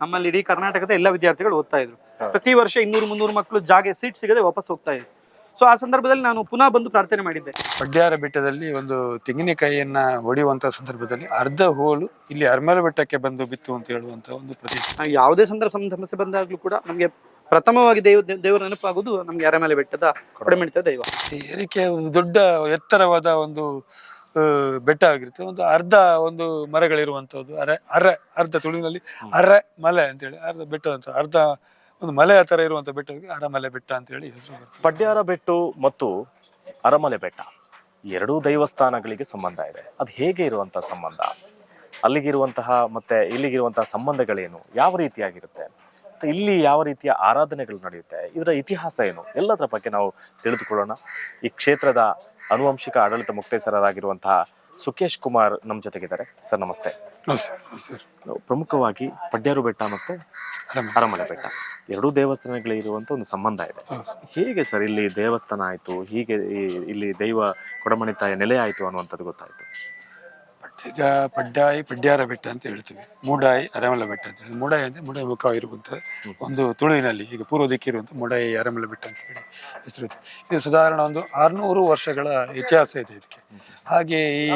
ನಮ್ಮಲ್ಲಿ ಇಡೀ ಕರ್ನಾಟಕದ ಎಲ್ಲ ವಿದ್ಯಾರ್ಥಿಗಳು ಓದ್ತಾ ಇದ್ರು. ಪ್ರತಿ ವರ್ಷ ಇನ್ನೂರು ಮುನ್ನೂರು ಮಕ್ಕಳು ಜಾಗೆ ಸೀಟ್ ಸಿಗದೆ ವಾಪಸ್ ಹೋಗ್ತಾ ಇದ್ರು. ಸೊ ಆ ಸಂದರ್ಭದಲ್ಲಿ ನಾನು ಪುನಃ ಬಂದು ಪ್ರಾರ್ಥನೆ ಮಾಡಿದ್ದೆ. ಪಡ್ಯಾರ ಬೆಟ್ಟದಲ್ಲಿ ಒಂದು ತೆಂಗಿನಕಾಯಿಯನ್ನ ಹೊಡೆಯುವಂತ ಸಂದರ್ಭದಲ್ಲಿ ಅರ್ಧ ಹೋಲು ಇಲ್ಲಿ ಅರ್ಮಲ ಬೆಟ್ಟಕ್ಕೆ ಬಂದು ಬಿತ್ತು ಅಂತ ಹೇಳುವಂತ ಒಂದು ಪ್ರತಿ ಯಾವುದೇ ಸಂದರ್ಭ ಸಮಸ್ಯೆ ಬಂದಾಗ್ಲೂ ಕೂಡ ನಮಗೆ ಪ್ರಥಮವಾಗಿ ದೇವ ದೇವರ ನೆನಪಾಗುವುದು ನಮ್ಗೆ ಅರಮಲೆ ಬೆಟ್ಟದ ಕೊಡಮಿಡಿತ ದೈವ. ಏರಿಕೆ ದೊಡ್ಡ ಎತ್ತರವಾದ ಒಂದು ಬೆಟ್ಟ ಆಗಿರುತ್ತೆ. ಒಂದು ಅರ್ಧ ಒಂದು ಮರಗಳಿರುವಂಥದ್ದು ಅರೆ ಅರೆ ಅರ್ಧ ತುಳುವಿನಲ್ಲಿ ಅರೆ ಮಲೆ ಅಂತೇಳಿ ಅರ್ಧ ಬೆಟ್ಟ ಅಂತ ಅರ್ಧ ಒಂದು ಮಲೆ ತರ ಇರುವಂಥ ಬೆಟ್ಟಕ್ಕೆ ಅರಮಲೆ ಬೆಟ್ಟ ಅಂತೇಳಿ ಹೆಸರು ಪಡ್ಯಾರ ಬೆಟ್ಟು ಮತ್ತು ಅರಮಲೆ ಬೆಟ್ಟ ಎರಡೂ ದೈವಸ್ಥಾನಗಳಿಗೆ ಸಂಬಂಧ ಇದೆ. ಅದು ಹೇಗೆ ಇರುವಂತಹ ಸಂಬಂಧ? ಅಲ್ಲಿಗಿರುವಂತಹ ಮತ್ತೆ ಇಲ್ಲಿಗಿರುವಂತಹ ಸಂಬಂಧಗಳೇನು? ಯಾವ ರೀತಿಯಾಗಿರುತ್ತೆ? ಇಲ್ಲಿ ಯಾವ ರೀತಿಯ ಆರಾಧನೆಗಳು ನಡೆಯುತ್ತೆ? ಇದರ ಇತಿಹಾಸ ಏನು? ಎಲ್ಲದರ ಬಗ್ಗೆ ನಾವು ತಿಳಿದುಕೊಳ್ಳೋಣ. ಈ ಕ್ಷೇತ್ರದ ಅನುವಂಶಿಕ ಆಡಳಿತ ಮುಕ್ತೇಸರರಾಗಿರುವಂತಹ ಸುಕೇಶ್ ಕುಮಾರ್ ನಮ್ಮ ಜೊತೆಗಿದ್ದಾರೆ. ಸರ್ ನಮಸ್ತೆ. ಪ್ರಮುಖವಾಗಿ ಪಡ್ಯಾರು ಬೆಟ್ಟ ಮತ್ತೆ ಅರಮನೆ. ಬೆಟ್ಟ. ಎರಡೂ ದೇವಸ್ಥಾನಗಳಿರುವಂಥ ಒಂದು ಸಂಬಂಧ ಇದೆ. ಹೇಗೆ ಸರ್ ಇಲ್ಲಿ ದೇವಸ್ಥಾನ ಆಯ್ತು? ಹೀಗೆ ಇಲ್ಲಿ ದೈವ ಕೊಡಮಣಿತಾಯ ನೆಲೆ ಆಯ್ತು ಅನ್ನುವಂಥದ್ದು ಗೊತ್ತಾಯ್ತು? ಈಗ ಪಡ್ಡಾಯಿ, ಪಡ್ಯಾರ ಬೆಟ್ಟ ಅಂತ ಹೇಳ್ತೀವಿ. ಮೂಡಾಯಿ, ಅರಮಲ ಬೆಟ್ಟ ಅಂತ ಹೇಳಿ. ಮೂಡಾಯಿ ಅಂದ್ರೆ ಮೂಡಾಯಿ ಮುಖ ಇರುವಂಥ ಒಂದು ತುಳುವಿನಲ್ಲಿ, ಈಗ ಪೂರ್ವ ದಿಕ್ಕಿರುವಂಥ ಮೂಡಾಯಿ, ಅರಮಲ ಬೆಟ್ಟ ಅಂತ ಹೇಳಿ ಹೆಸರು ಇದು ಸಾಧಾರಣ ಒಂದು ಆರ್ನೂರು ವರ್ಷಗಳ ಇತಿಹಾಸ ಇದೆ ಇದಕ್ಕೆ. ಹಾಗೆ ಈ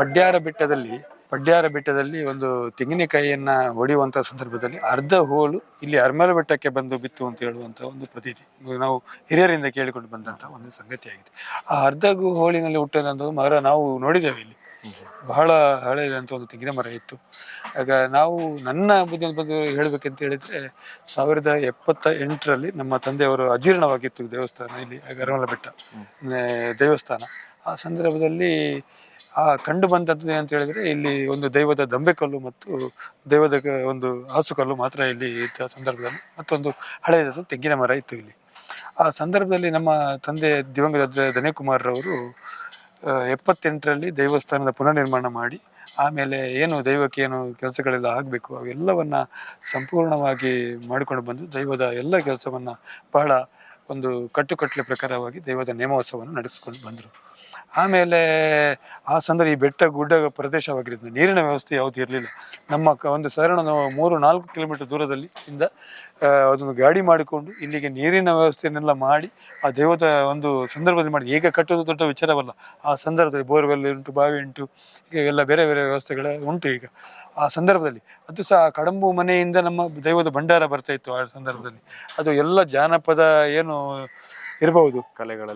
ಪಡ್ಡ್ಯಾರ ಬೆಟ್ಟದಲ್ಲಿ ಪಡ್ಡ್ಯಾರ ಬೆಟ್ಟದಲ್ಲಿ ಒಂದು ತೆಂಗಿನಕಾಯಿಯನ್ನ ಹೊಡೆಯುವಂಥ ಸಂದರ್ಭದಲ್ಲಿ ಅರ್ಧ ಹೋಲು ಇಲ್ಲಿ ಅರ್ಮಲ ಬೆಟ್ಟಕ್ಕೆ ಬಂದು ಬಿತ್ತು ಅಂತ ಹೇಳುವಂತ ಒಂದು ಪ್ರತೀತಿ. ನಾವು ಹಿರಿಯರಿಂದ ಕೇಳಿಕೊಂಡು ಬಂದಂತ ಒಂದು ಸಂಗತಿಯಾಗಿದೆ. ಆ ಅರ್ಧ ಹೋಳಿನಲ್ಲಿ ಹುಟ್ಟಿದಂತ ಮರ ನಾವು ನೋಡಿದ್ದೇವೆ ಇಲ್ಲಿ. ಬಹಳ ಹಳೆಯದಂತ ಒಂದು ತೆಂಗಿನ ಮರ ಇತ್ತು. ಆಗ ನಾವು ನನ್ನ ಬುದ್ಧಿ ಬಗ್ಗೆ ಹೇಳ್ಬೇಕಂತ ಹೇಳಿದ್ರೆ ಸಾವಿರದ ಎಪ್ಪತ್ತ ಎಂಟರಲ್ಲಿ ನಮ್ಮ ತಂದೆಯವರು ಅಜೀರ್ಣವಾಗಿತ್ತು ದೇವಸ್ಥಾನ ಇಲ್ಲಿ ಗರಮಲ ಬೆಟ್ಟ ದೇವಸ್ಥಾನ. ಆ ಸಂದರ್ಭದಲ್ಲಿ ಆ ಕಂಡು ಬಂದದ್ದು ಅಂತ ಹೇಳಿದ್ರೆ ಇಲ್ಲಿ ಒಂದು ದೈವದ ದಂಬೆಕಲ್ಲು ಮತ್ತು ದೈವದ ಒಂದು ಹಾಸುಕಲ್ಲು ಮಾತ್ರ ಇಲ್ಲಿ ಇದ್ದ ಸಂದರ್ಭದಲ್ಲಿ ಮತ್ತೊಂದು ಹಳೆಯದಾದ ತೆಂಗಿನ ಮರ ಇತ್ತು ಇಲ್ಲಿ. ಆ ಸಂದರ್ಭದಲ್ಲಿ ನಮ್ಮ ತಂದೆ ದಿವಂಗತ ದನೇಕುಮಾರ್ ಅವರು ಎಪ್ಪತ್ತೆಂಟರಲ್ಲಿ ದೇವಸ್ಥಾನದ ಪುನರ್ನಿರ್ಮಾಣ ಮಾಡಿ, ಆಮೇಲೆ ಏನು ದೈವಕ್ಕೆ ಏನು ಕೆಲಸಗಳೆಲ್ಲ ಆಗಬೇಕು, ಅವೆಲ್ಲವನ್ನು ಸಂಪೂರ್ಣವಾಗಿ ಮಾಡಿಕೊಂಡು ಬಂದು ದೈವದ ಎಲ್ಲ ಕೆಲಸವನ್ನು ಬಹಳ ಒಂದು ಕಟ್ಟುಕಟ್ಟಲೆ ಪ್ರಕಾರವಾಗಿ ದೈವದ ನೇಮೋತ್ಸವವನ್ನು ನಡೆಸಿಕೊಂಡು ಬಂದರು. ಆಮೇಲೆ ಆ ಸಂದರ್ಭ ಈ ಬೆಟ್ಟ ಗುಡ್ಡ ಪ್ರದೇಶವಾಗಿರೋದ್ರಿಂದ ನೀರಿನ ವ್ಯವಸ್ಥೆ ಯಾವುದು ಇರಲಿಲ್ಲ. ನಮ್ಮ ಒಂದು ಸಾಧಾರಣ ಮೂರು ನಾಲ್ಕು ಕಿಲೋಮೀಟರ್ ದೂರದಲ್ಲಿ ಇಂದ ಅದೊಂದು ಗಾಡಿ ಮಾಡಿಕೊಂಡು ಇಲ್ಲಿಗೆ ನೀರಿನ ವ್ಯವಸ್ಥೆಯನ್ನೆಲ್ಲ ಮಾಡಿ ಆ ದೇವದ ಒಂದು ಸಂದರ್ಭದಲ್ಲಿ ಮಾಡಿ. ಈಗ ಕಟ್ಟೋದು ದೊಡ್ಡ ವಿಚಾರವಲ್ಲ. ಆ ಸಂದರ್ಭದಲ್ಲಿ ಬೋರ್ವೆಲ್ ಉಂಟು, ಬಾವಿ ಉಂಟು, ಈಗ ಎಲ್ಲ ಬೇರೆ ಬೇರೆ ವ್ಯವಸ್ಥೆಗಳ ಉಂಟು ಈಗ. ಆ ಸಂದರ್ಭದಲ್ಲಿ ಅದು ಸಹ ಕಡಂಬು ಮನೆಯಿಂದ ನಮ್ಮ ದೈವದ ಭಂಡಾರ ಬರ್ತಾ ಇತ್ತು ಆ ಸಂದರ್ಭದಲ್ಲಿ. ಅದು ಎಲ್ಲ ಜಾನಪದ ಏನು ಇರಬಹುದು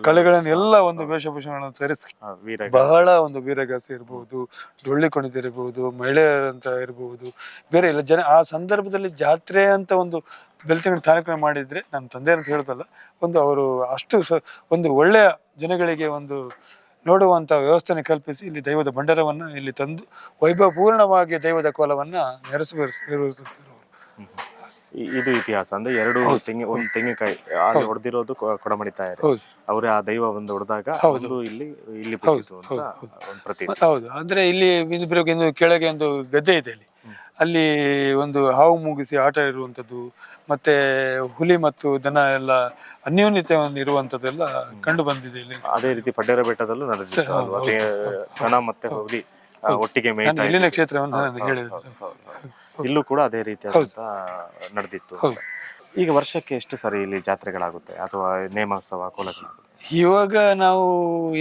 ಕಲೆಗಳನ್ನು ಎಲ್ಲ ಒಂದು ವೇಷಭೂಷಣಗಳನ್ನು ತರಿಸಿ ಬಹಳ ಒಂದು ವೀರಗಾಸೆ ಇರಬಹುದು ಡೊಳ್ಳಿ ಕುಣಿತ ಇರಬಹುದು ಮಹಿಳೆಯರಂತ ಇರಬಹುದು ಬೇರೆ ಇಲ್ಲ. ಜನ ಆ ಸಂದರ್ಭದಲ್ಲಿ ಜಾತ್ರೆ ಅಂತ ಒಂದು ಬೆಳ್ತಂಗಡಿ ಕಾರ್ಯಕ್ರಮ ಮಾಡಿದ್ರೆ ನನ್ನ ತಂದೆ ಅಂತ ಹೇಳೋದಲ್ಲ ಒಂದು ಅವರು ಅಷ್ಟು ಒಂದು ಒಳ್ಳೆಯ ಜನಗಳಿಗೆ ಒಂದು ನೋಡುವಂತ ವ್ಯವಸ್ಥೆನ ಕಲ್ಪಿಸಿ ಇಲ್ಲಿ ದೈವದ ಭಂಡಾರವನ್ನು ಇಲ್ಲಿ ತಂದು ವೈಭವಪೂರ್ಣವಾಗಿ ದೈವದ ಕೋಲವನ್ನ ಇ- ಇದು ಇತಿಹಾಸ. ಅಂದ್ರೆ ಎರಡು ತೆಂಗಿ ಒಂದು ತೆಂಗಿನಕಾಯಿ ಅಲ್ಲಿ ಹೊಡೆದಿರೋದು ಕೊಡಮಣಿ ತಾಯಿ ಅವರೇ ಆ ದೈವ ಒಂದು ಹೊಡೆದಾಗ. ಒಂದು ಇಲ್ಲಿ ಇಲ್ಲಿ ಬಿದ್ದಿತು ಅಂತ ಹೌದು, ಒಂದು ಪ್ರತಿ ಹೌದು. ಅಂದ್ರೆ ಇಲ್ಲಿ ಒಂದು ಕೆಳಗೆ ಒಂದು ಗದ್ದೆ ಇದೆ ಅಲ್ಲಿ. ಅಲ್ಲಿ ಒಂದು ಹಾವು ಮುಗಿಸಿ ಆಟ ಇರುವಂತದ್ದು ಮತ್ತೆ ಹುಲಿ ಮತ್ತು ದನ ಎಲ್ಲ ಅನ್ಯೋನ್ಯತೆ ಇರುವಂತದ್ದೆಲ್ಲ ಕಂಡು ಬಂದಿದೆ ಇಲ್ಲಿ. ಅದೇ ರೀತಿ ಪಡ್ಡೇರ ಬೆಟ್ಟದಲ್ಲೂ ನಡೆದಿತ್ತು. ದನ ಮತ್ತೆ ಹುಲಿ ಒಟ್ಟಿಗೆ ಇಲ್ಲಿನ. ಕ್ಷೇತ್ರವನ್ನು ಹೌದು, ಇಲ್ಲೂ ಕೂಡ ಅದೇ ರೀತಿ ನಡೆದಿತ್ತು. ಈಗ ವರ್ಷಕ್ಕೆ ಎಷ್ಟು ಸರಿ ಇಲ್ಲಿ ಜಾತ್ರೆಗಳಾಗುತ್ತೆ? ಅಥವಾ ನೇಮೋತ್ಸವ ಕೋಲಗಳಾಗುತ್ತೆ ಇವಾಗ ನಾವು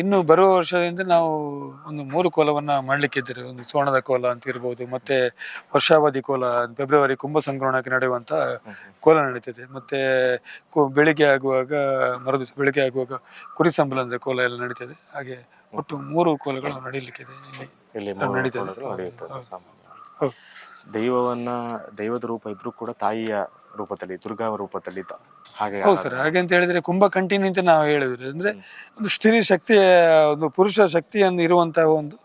ಇನ್ನು ಬರುವ ವರ್ಷದಿಂದ ನಾವು ಒಂದು ಮೂರು ಕೋಲವನ್ನ ಮಾಡ್ಲಿಕ್ಕೆ ಇದ್ದೇವೆ. ಒಂದು ಸೋಣದ ಕೋಲ ಅಂತ ಇರ್ಬೋದು ಮತ್ತೆ ವರ್ಷಾವಧಿ ಕೋಲ ಫೆಬ್ರವರಿ ಕುಂಭ ಸಂಕ್ರಮಣಕ್ಕೆ ನಡೆಯುವಂತ ಕೋಲ ನಡೀತದೆ. ಮತ್ತೆ ಬೆಳಿಗ್ಗೆ ಆಗುವಾಗ ಮರುದಿವಸ ಬೆಳಿಗ್ಗೆ ಆಗುವಾಗ ಕುರಿ ಸಂಬಳದ ಕೋಲ ಎಲ್ಲ ನಡೀತದೆ. ಹಾಗೆ ಒಟ್ಟು ಮೂರು ಕೋಲಗಳು ನಡೀಲಿಕ್ಕಿದೆ. ಇಲ್ಲಿ ನಡೀತದೆ. ದೈವವನ್ನ ದೈವದ ರೂಪ ಇದ್ರೂ ಕೂಡ ತಾಯಿಯ ರೂಪದಲ್ಲಿ ದುರ್ಗಾ ರೂಪದಲ್ಲಿ ಇದ್ದ ಹಾಗೆ ಹೌದು ಸರ್. ಹಾಗೆ ಅಂತ ಹೇಳಿದ್ರೆ ಕುಂಭ ಕಂಟಿನ್ಯೂ ಅಂತ ನಾವು ಹೇಳಿದ್ರೆ ಅಂದ್ರೆ ಒಂದು ಸ್ತ್ರೀ ಶಕ್ತಿಯ ಒಂದು ಪುರುಷ ಶಕ್ತಿಯನ್ನು ಇರುವಂತಹ ಒಂದು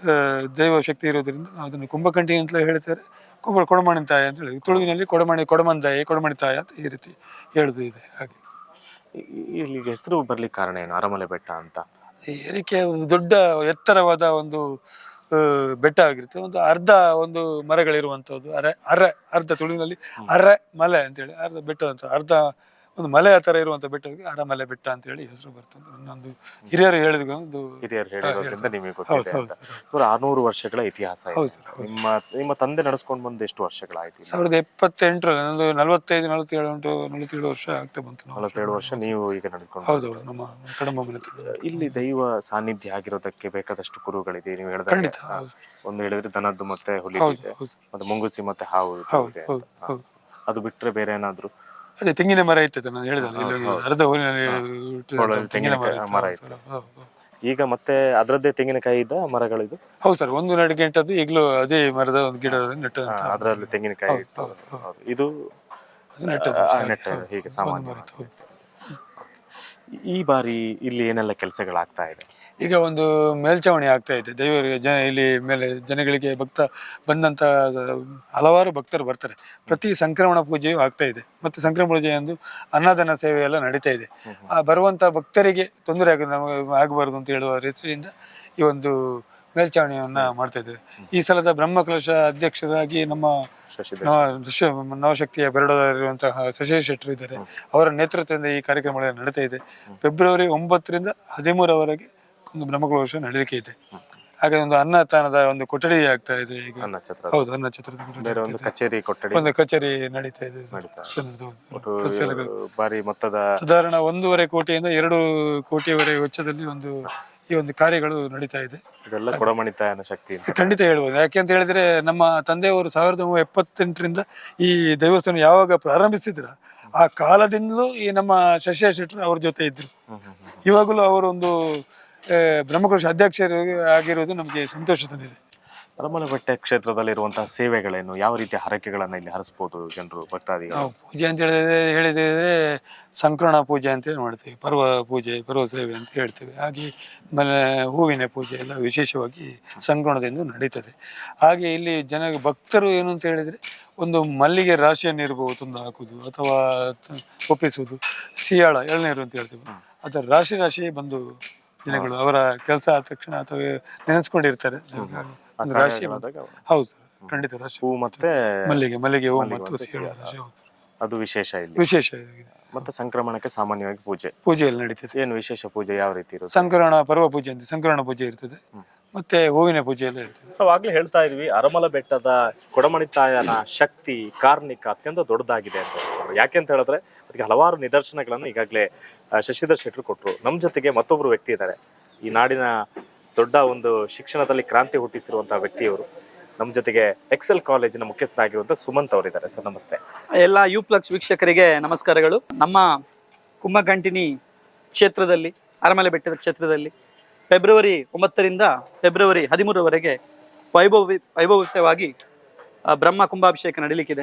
ಆ, ದೈವ ಶಕ್ತಿ ಇರೋದ್ರಿಂದ ನಾವು ಅದನ್ನು ಕುಂಭಕಂಠಿ ಅಂತಲೇ ಹೇಳ್ತಾರೆ. ಕುಂಭ ಕೊಡಮಣಿ ತಾಯಿ ಅಂತ ಹೇಳಿ ತುಳುವಿನಲ್ಲಿ ಕೊಡಮಣಿ ತಾಯಿ ಕೊಡಮಣಿ ತಾಯಿ ಅಂತ ಈ ರೀತಿ ಹೇಳುದು ಇದೆ. ಹಾಗೆ. ಇಲ್ಲಿ ಇ- ಹೆಸರು ಬರ್ಲಿಕ್ಕೆ ಕಾರಣ ಏನು? ಅರಮಲೆ ಬೆಟ್ಟ ಅಂತ. ಈ ಏರಿಕೆ ಒಂದು ದೊಡ್ಡ ಎತ್ತರವಾದ ಒಂದು ಬೆಟ್ಟ ಆಗಿರುತ್ತೆ. ಒಂದು ಅರ್ಧ ಒಂದು ಮರಗಳಿರುವಂಥದ್ದು. ಅರೆ ಅರೆ ಅರ್ಧ ತುಳುವಿನಲ್ಲಿ ಅರೆ ಮಲೆ ಅಂತೇಳಿ ಅರ್ಧ ಬೆಟ್ಟ ಅಂತ ಅರ್ಧ ಒಂದು ಮಲೆ ಆ ಥರ ಇರುವಂಥ ಬೆಟ್ಟಕ್ಕೆ ಅರಮಲೆ ಬೆಟ್ಟ ಅಂತ ಹೇಳಿ ಹೆಸರು ಬರ್ತದೆ. ಇನ್ನೊಂದು ಹಿರಿಯರು ಹೇಳಿದ ಒಂದು ಹಿರಿಯರು ಹೇಳಿರೋದ್ರಿಂದ ನಿಮಗೆ ಗೊತ್ತಿದೆ ಅಂತ. ಆರ್ನೂರು ವರ್ಷಗಳ ಇತಿಹಾಸ ಇದೆ. ಹೌದು ಸರ್ ನಿಮ್ಮ ನಿಮ್ಮ ತಂದೆ ನಡೆಸ್ಕೊಂಡು ಬಂದು ಎಷ್ಟು ವರ್ಷಗಳಾಯ್ತು? ಸಾವಿರದ ಎಪ್ಪತ್ತೆಂಟರ ಒಂದು ನಲವತ್ತೈದು ನಲವತ್ತೇಳು ಉಂಟು ನಲವತ್ತೇಳು ವರ್ಷ ಆಗ್ತಾ ಬಂತು ನಾವು. ನಲವತ್ತೇಳು ವರ್ಷ ನೀವು ಈಗ ನಡೆದುಕೊಂಡು ಹೌದು ಹೌದು ನಮ್ಮ ಕಡಂಬ ಮನೆ ಹತ್ರ. ಇಲ್ಲಿ ದೈವ ಸಾನ್ನಿಧ್ಯ ಆಗಿರೋದಕ್ಕೆ ಬೇಕಾದಷ್ಟು ಕುರುಗಳಿದೆ. ನೀವು ಹೇಳಿದ ಖಂಡಿತ ಹೌದು. ಒಂದು ಹೇಳಿದ್ರೆ ದನದ್ದು ಮತ್ತೆ ಹುಲಿ ಹೌದು ಇದೆ. ಹೌದು. ಮತ್ತೆ ಮುಂಗುಸಿ ಮತ್ತೆ ಹಾವು ಇದು ಹೌದು ಇದೆ ಹೌದು ಅಂತ. ಹೌದು ಅದು ಬಿಟ್ರೆ ಬೇರೆ ಏನಾದ್ರು ಅದೇ ತೆಂಗಿನ ಮರ ಇತ್ತು ನಾನು ಹೇಳಿದಲ್ಲ. ಅರ್ಧ ತೆಂಗಿನ ಮರ ಇತ್ತು. ಈಗ ಮತ್ತೆ ಅದರದ್ದೇ ತೆಂಗಿನಕಾಯಿ ಇದ್ದ ಮರಗಳಿದು? ಹೌದು ಸರ್ ಒಂದು ನಡಿಗೆ ಇಟ್ಟದ್ದು ಈಗಲೂ ಅದೇ ಮರದ ಒಂದು ಗಿಡ ನೆಟ್ಟು. ಅದರಲ್ಲಿ ತೆಂಗಿನಕಾಯಿ. ಇದು ಹೀಗೆ ಸಾಮಾನ್ಯ. ಈ ಬಾರಿ ಇಲ್ಲಿ ಏನೆಲ್ಲ ಕೆಲಸಗಳಾಗ್ತಾ ಇದೆ? ಈಗ ಒಂದು ಮೇಲ್ಚಾವಣಿ ಆಗ್ತಾ ಇದೆ. ದೇವರಿಗೆ ಜನ ಇಲ್ಲಿ ಮೇಲೆ ಜನಗಳಿಗೆ ಭಕ್ತ ಬಂದಂತ ಹಲವಾರು ಭಕ್ತರು ಬರ್ತಾರೆ. ಪ್ರತಿ ಸಂಕ್ರಮಣ ಪೂಜೆಯೂ ಆಗ್ತಾ ಇದೆ. ಮತ್ತೆ ಸಂಕ್ರಮಣ ಪೂಜೆ ಎಂದು ಅನ್ನದಾನ ಸೇವೆ ಎಲ್ಲ ನಡೀತಾ ಇದೆ. ಆ ಬರುವಂತ ಭಕ್ತರಿಗೆ ತೊಂದರೆ ಆಗ ನಮಗೆ ಆಗಬಾರದು ಅಂತ ಹೇಳುವ ರೀತಿಯಿಂದ ಈ ಒಂದು ಮೇಲ್ಚಾವಣಿಯನ್ನ ಮಾಡ್ತಾ ಇದ್ದೇವೆ. ಈ ಸಲದ ಬ್ರಹ್ಮಕಲಶ ಅಧ್ಯಕ್ಷರಾಗಿ ನಮ್ಮ ನವಶಕ್ತಿಯ ಬೆರಡಲ್ಲಿರುವಂತಹ ಶಶಿ ಶೆಟ್ಟರ್ ಇದ್ದಾರೆ. ಅವರ ನೇತೃತ್ವದಿಂದ ಈ ಕಾರ್ಯಕ್ರಮ ನಡೀತಾ ಇದೆ. ಫೆಬ್ರವರಿ ಒಂಬತ್ತರಿಂದ ಹದಿಮೂರವರೆಗೆ ಒಂದು ಬ್ರಹ್ಮಕಲಶ ನಡೀಲಿಕ್ಕೆ ಇದೆ. ಹಾಗೆ ಒಂದು ಅನ್ನತಾನದ ಒಂದು ಕೊಠಡಿ ಆಗ್ತಾ ಇದೆ ಈಗ. ಅನ್ನ ಛತ್ರ ಹೌದು ಅನ್ನ ಛತ್ರದ ಕೊಠಡಿ ಬೇರೆ ಒಂದು ಕಚೇರಿ ಕೊಠಡಿ. ಒಂದು ಕಚೇರಿ ನಡೀತಾ ಇದೆ. ನಡೀತಾ ಚೆನ್ನದು. ಒಟ್ಟು ಕೆಲಸ ಬಾರಿ ಮೊತ್ತದ ಸಾಧಾರಣ ಒಂದೂವರೆ ಕೋಟಿಯಿಂದ ಎರಡು ಕೋಟಿವರೆ ವೆಚ್ಚದಲ್ಲಿ ಒಂದು ಈ ಒಂದು ಕಾರ್ಯಗಳು ನಡೀತಾ ಇದೆ. ಇದೆಲ್ಲ ಕೊಡಮಣಿತಾಯನ ಶಕ್ತಿ ಅಂತ. ಖಂಡಿತ ಹೇಳ್ಬೋದು. ಯಾಕೆ ಅಂತ ಹೇಳಿದ್ರೆ ನಮ್ಮ ತಂದೆಯವರು ಸಾವಿರದ ಒಂಬೈನೂರ ಎಪ್ಪತ್ತೆಂಟರಿಂದ ಈ ದೇವಸ್ಥಾನ ಯಾವಾಗ ಪ್ರಾರಂಭಿಸಿದ್ರ ಆ ಕಾಲದಿಂದಲೂ ಈ ನಮ್ಮ ಶಶಿ ಶೆಟ್ಟರ್ ಅವ್ರ ಜೊತೆ ಇದ್ರು. ಹ್ಮ್ ಹ್ಮ್ ಹ್ಮ್. ಇವಾಗಲೂ ಅವರೊಂದು ಆ, ಬ್ರಹ್ಮಕೋಶ ಅಧ್ಯಕ್ಷರು ಆಗಿರೋದು ನಮಗೆ ಸಂತೋಷ ತಂದಿದೆ. ಅರಮನೆಬೆಟ್ಟ ಕ್ಷೇತ್ರದಲ್ಲಿರುವಂತಹ ಸೇವೆಗಳೇನು? ಯಾವ ರೀತಿಯ ಹರಕೆಗಳನ್ನು ಇಲ್ಲಿ ಹರಿಸ್ಬೋದು ಜನರು ಭಕ್ತಾದಿಗಳು ನಾವು ಪೂಜೆ ಅಂತ ಹೇಳಿದ್ರೆ ಹೇಳಿದ್ರೆ ಸಂಕ್ರಣ ಪೂಜೆ ಅಂತ ಹೇಳಿ ಮಾಡ್ತೇವೆ ಪರ್ವ ಪೂಜೆ ಪರ್ವ ಸೇವೆ ಅಂತ ಹೇಳ್ತೇವೆ. ಹಾಗೆ ಮನೆ ಹೂವಿನ ಪೂಜೆ ಎಲ್ಲ ವಿಶೇಷವಾಗಿ ಸಂಕ್ರಮಣದಿಂದ ನಡೀತದೆ. ಹಾಗೆ ಇಲ್ಲಿ ಜನ ಭಕ್ತರು ಏನು ಅಂತ ಹೇಳಿದ್ರೆ ಒಂದು ಮಲ್ಲಿಗೆ ರಾಶಿಯನ್ನು ಇರಬಹುದು ತಂದು ಹಾಕುದು ಅಥವಾ ತ- ಒಪ್ಪಿಸುವುದು ಸಿಯಾಳ ಎಳ್ನೀರು ಅಂತ ಹೇಳ್ತೇವೆ. ಅದರ ರಾಶಿ ರಾಶಿ ಬಂದು ಜನಗಳು ಅವರ ಕೆಲಸ ಆದ ತಕ್ಷಣ ಅಥವಾ ನೆನೆಸ್ಕೊಂಡಿರ್ತಾರೆ. ಒಂದು ರಾಶಿ ಹೌದು ಸರ್ ಖಂಡಿತ ರಾಶಿ. ಹೂ ಮತ್ತೆ ಮಲ್ಲಿಗೆ ಮಲ್ಲಿಗೆ ಹೂ ಮತ್ತು. ರಾಶಿ ಹೌದು. ಸರ್. ಅದು ವಿಶೇಷ ಇಲ್ಲಿ. ವಿಶೇಷ. ಮತ್ತೆ ಸಂಕ್ರಮಣಕ್ಕೆ ಸಾಮಾನ್ಯವಾಗಿ ಪೂಜೆ. ಪೂಜೆಯಲ್ಲಿ ನಡೀತದೆ. ಏನು ವಿಶೇಷ ಪೂಜೆ ಯಾವ ರೀತಿ ಇರುತ್ತೆ? ಸಂಕ್ರಮಣ ಪರ್ವ ಪೂಜೆ ಅಂತ ಸಂಕ್ರಮಣ ಪೂಜೆ ಇರ್ತದೆ. ಮತ್ತೆ ಹೂವಿನ ಪೂಜೆ ಎಲ್ಲ ಇರ್ತದೆ. ನಾವು ಆಗ್ಲೇ ಹೇಳ್ತಾ ಇದ್ವಿ ಅರಮಲ ಬೆಟ್ಟದ ಕೊಡಮಣಿ ತಾಯನ ಶಕ್ತಿ ಕಾರ್ಣಿಕ ಅತ್ಯಂತ ದೊಡ್ಡದಾಗಿದೆ ಅಂತ ಯಾಕೆ ಅಂತ ಹೇಳಿದ್ರೆ ಅದಕ್ಕೆ ಹಲವಾರು ನಿದರ್ಶನಗಳನ್ನು ಈಗಾಗಲೇ ಶಶಿಧರ್ ಶೆಟ್ಟರು ಕೊಟ್ಟರು ನಮ್ಮ ಜೊತೆಗೆ ಮತ್ತೊಬ್ಬರು ವ್ಯಕ್ತಿ ಇದ್ದಾರೆ. ಈ ನಾಡಿನ ದೊಡ್ಡ ಒಂದು ಶಿಕ್ಷಣದಲ್ಲಿ ಕ್ರಾಂತಿ ಹುಟ್ಟಿಸಿರುವಂತಹ ವ್ಯಕ್ತಿಯವರು. ನಮ್ಮ ಜೊತೆಗೆ ಎಕ್ಸೆಲ್ ಕಾಲೇಜಿನ ಮುಖ್ಯಸ್ಥರಾಗಿರುವಂತಹ ಸುಮಂತ್ ಅವರಿದ್ದಾರೆ. ಸರ್, ನಮಸ್ತೆ. ಎಲ್ಲ ಯು ಪ್ಲಕ್ಸ್ ವೀಕ್ಷಕರಿಗೆ ನಮಸ್ಕಾರಗಳು. ನಮ್ಮ ಕುಂಭಗಂಟಿನಿ ಕ್ಷೇತ್ರದಲ್ಲಿ ಅರಮಲೆ ಬೆಟ್ಟದ ಕ್ಷೇತ್ರದಲ್ಲಿ ಫೆಬ್ರವರಿ ಒಂಬತ್ತರಿಂದ ಫೆಬ್ರವರಿ ಹದಿಮೂರವರೆಗೆ ವೈಭವ ವೈಭವಯುಕ್ತವಾಗಿ ಬ್ರಹ್ಮ ಕುಂಭಾಭಿಷೇಕ ನಡೀಲಿಕ್ಕಿದೆ.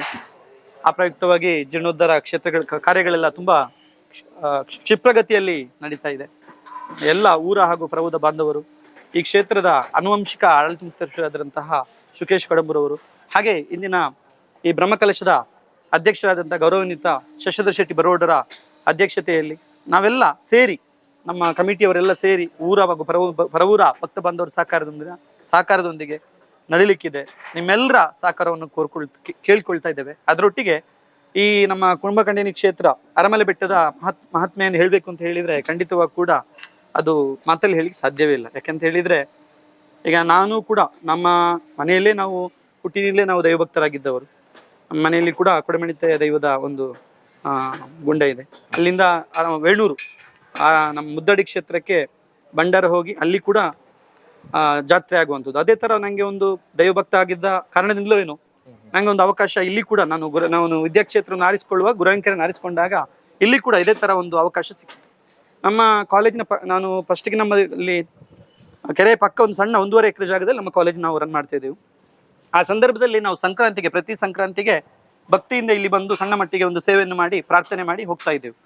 ಆ ಪ್ರಯುಕ್ತವಾಗಿ ಜೀರ್ಣೋದ್ಧಾರ ಕ್ಷೇತ್ರಗಳ ಕಾರ್ಯಗಳೆಲ್ಲ ತುಂಬ ಕ್ಷಿಪ್ರಗತಿಯಲ್ಲಿ ನಡೀತಾ ಇದೆ. ಎಲ್ಲ ಊರ ಹಾಗೂ ಪ್ರಬುದ್ಧ ಬಾಂಧವರು, ಈ ಕ್ಷೇತ್ರದ ಅನುವಂಶಿಕ ಆಡಳಿತ ಮುಖ್ಯಸ್ಥರಾದಂತಹ ಸುಕೇಶ್ ಕಡಂಬರವರು, ಹಾಗೆ ಇಂದಿನ ಈ ಬ್ರಹ್ಮಕಲಶದ ಅಧ್ಯಕ್ಷರಾದಂಥ ಗೌರವಾನ್ವಿತ ಶಶಧರ್ ಶೆಟ್ಟಿ ಬರೋಡರ ಅಧ್ಯಕ್ಷತೆಯಲ್ಲಿ ನಾವೆಲ್ಲ ಸೇರಿ, ನಮ್ಮ ಕಮಿಟಿಯವರೆಲ್ಲ ಸೇರಿ ಊರ ಹಾಗೂ ಪರವು ಪರವೂರ ಭಕ್ತ ಬಾಂಧವರ ಸಹಕಾರದೊಂದಿಗೆ ಸಹಕಾರದೊಂದಿಗೆ ನಡಿಲಿಕ್ಕಿದೆ. ನಿಮ್ಮೆಲ್ಲರ ಸಹಕಾರವನ್ನು ಕೋರ್ಕೊಳ್ ಕೇಳ್ಕೊಳ್ತಾ ಇದ್ದೇವೆ. ಅದರೊಟ್ಟಿಗೆ ಈ ನಮ್ಮ ಕುಂಭಕಂಡಿನಿ ಕ್ಷೇತ್ರ ಅರಮಲೆ ಬೆಟ್ಟದ ಮಹತ್ ಮಹಾತ್ಮೆಯನ್ನು ಹೇಳಬೇಕು ಅಂತ ಹೇಳಿದ್ರೆ ಖಂಡಿತವಾಗ ಕೂಡ ಅದು ಮಾತಲ್ಲಿ ಹೇಳಿಕ್ಕೆ ಸಾಧ್ಯವೇ ಇಲ್ಲ. ಯಾಕಂತ ಹೇಳಿದ್ರೆ ಈಗ ನಾನು ಕೂಡ ನಮ್ಮ ಮನೆಯಲ್ಲೇ ನಾವು ಹುಟ್ಟಿನಲ್ಲೇ ನಾವು ದೈವಭಕ್ತರಾಗಿದ್ದವರು. ನಮ್ಮ ಮನೆಯಲ್ಲಿ ಕೂಡ ಕೊಡಮಣಿತ ದೈವದ ಒಂದು ಗುಂಡ ಇದೆ. ಅಲ್ಲಿಂದ ವೇಣೂರು, ಆ, ನಮ್ಮ ಮುದ್ದಡಿ ಕ್ಷೇತ್ರಕ್ಕೆ ಭಂಡಾರ ಹೋಗಿ ಅಲ್ಲಿ ಕೂಡ ಜಾತ್ರೆ ಆಗುವಂಥದ್ದು. ಅದೇ ತರ ನನಗೆ ಒಂದು ದೈವಭಕ್ತ ಆಗಿದ್ದ ಕಾರಣದಿಂದಲೂ ಏನು ನಂಗೆ ಒಂದು ಅವಕಾಶ ಇಲ್ಲಿ ಕೂಡ ನಾನು ಗುರು, ನಾನು ವಿದ್ಯಾಕ್ಷೇತ್ರವನ್ನು ಆರಿಸಿಕೊಳ್ಳುವ ಗುರುವಂಕರನ್ನು ಆರಿಸಿಕೊಂಡಾಗ ಇಲ್ಲಿ ಕೂಡ ಇದೇ ತರ ಒಂದು ಅವಕಾಶ ಸಿಕ್ಕಿತು. ನಮ್ಮ ಕಾಲೇಜಿನ ಪ, ನಾನು ಫಸ್ಟಿಗೆ ನಮ್ಮಲ್ಲಿ ಕೆರೆ ಪಕ್ಕ ಒಂದು ಸಣ್ಣ ಒಂದೂವರೆ ಎಕರೆ ಜಾಗದಲ್ಲಿ ನಮ್ಮ ಕಾಲೇಜ್ ನಾವು ರನ್ ಮಾಡ್ತಾ ಇದ್ದೆವು. ಆ ಸಂದರ್ಭದಲ್ಲಿ ನಾವು ಸಂಕ್ರಾಂತಿಗೆ, ಪ್ರತಿ ಸಂಕ್ರಾಂತಿಗೆ ಭಕ್ತಿಯಿಂದ ಇಲ್ಲಿ ಬಂದು ಸಣ್ಣ ಮಟ್ಟಿಗೆ ಒಂದು ಸೇವೆಯನ್ನು ಮಾಡಿ, ಪ್ರಾರ್ಥನೆ ಮಾಡಿ ಹೋಗ್ತಾ ಇದ್ದೆವು.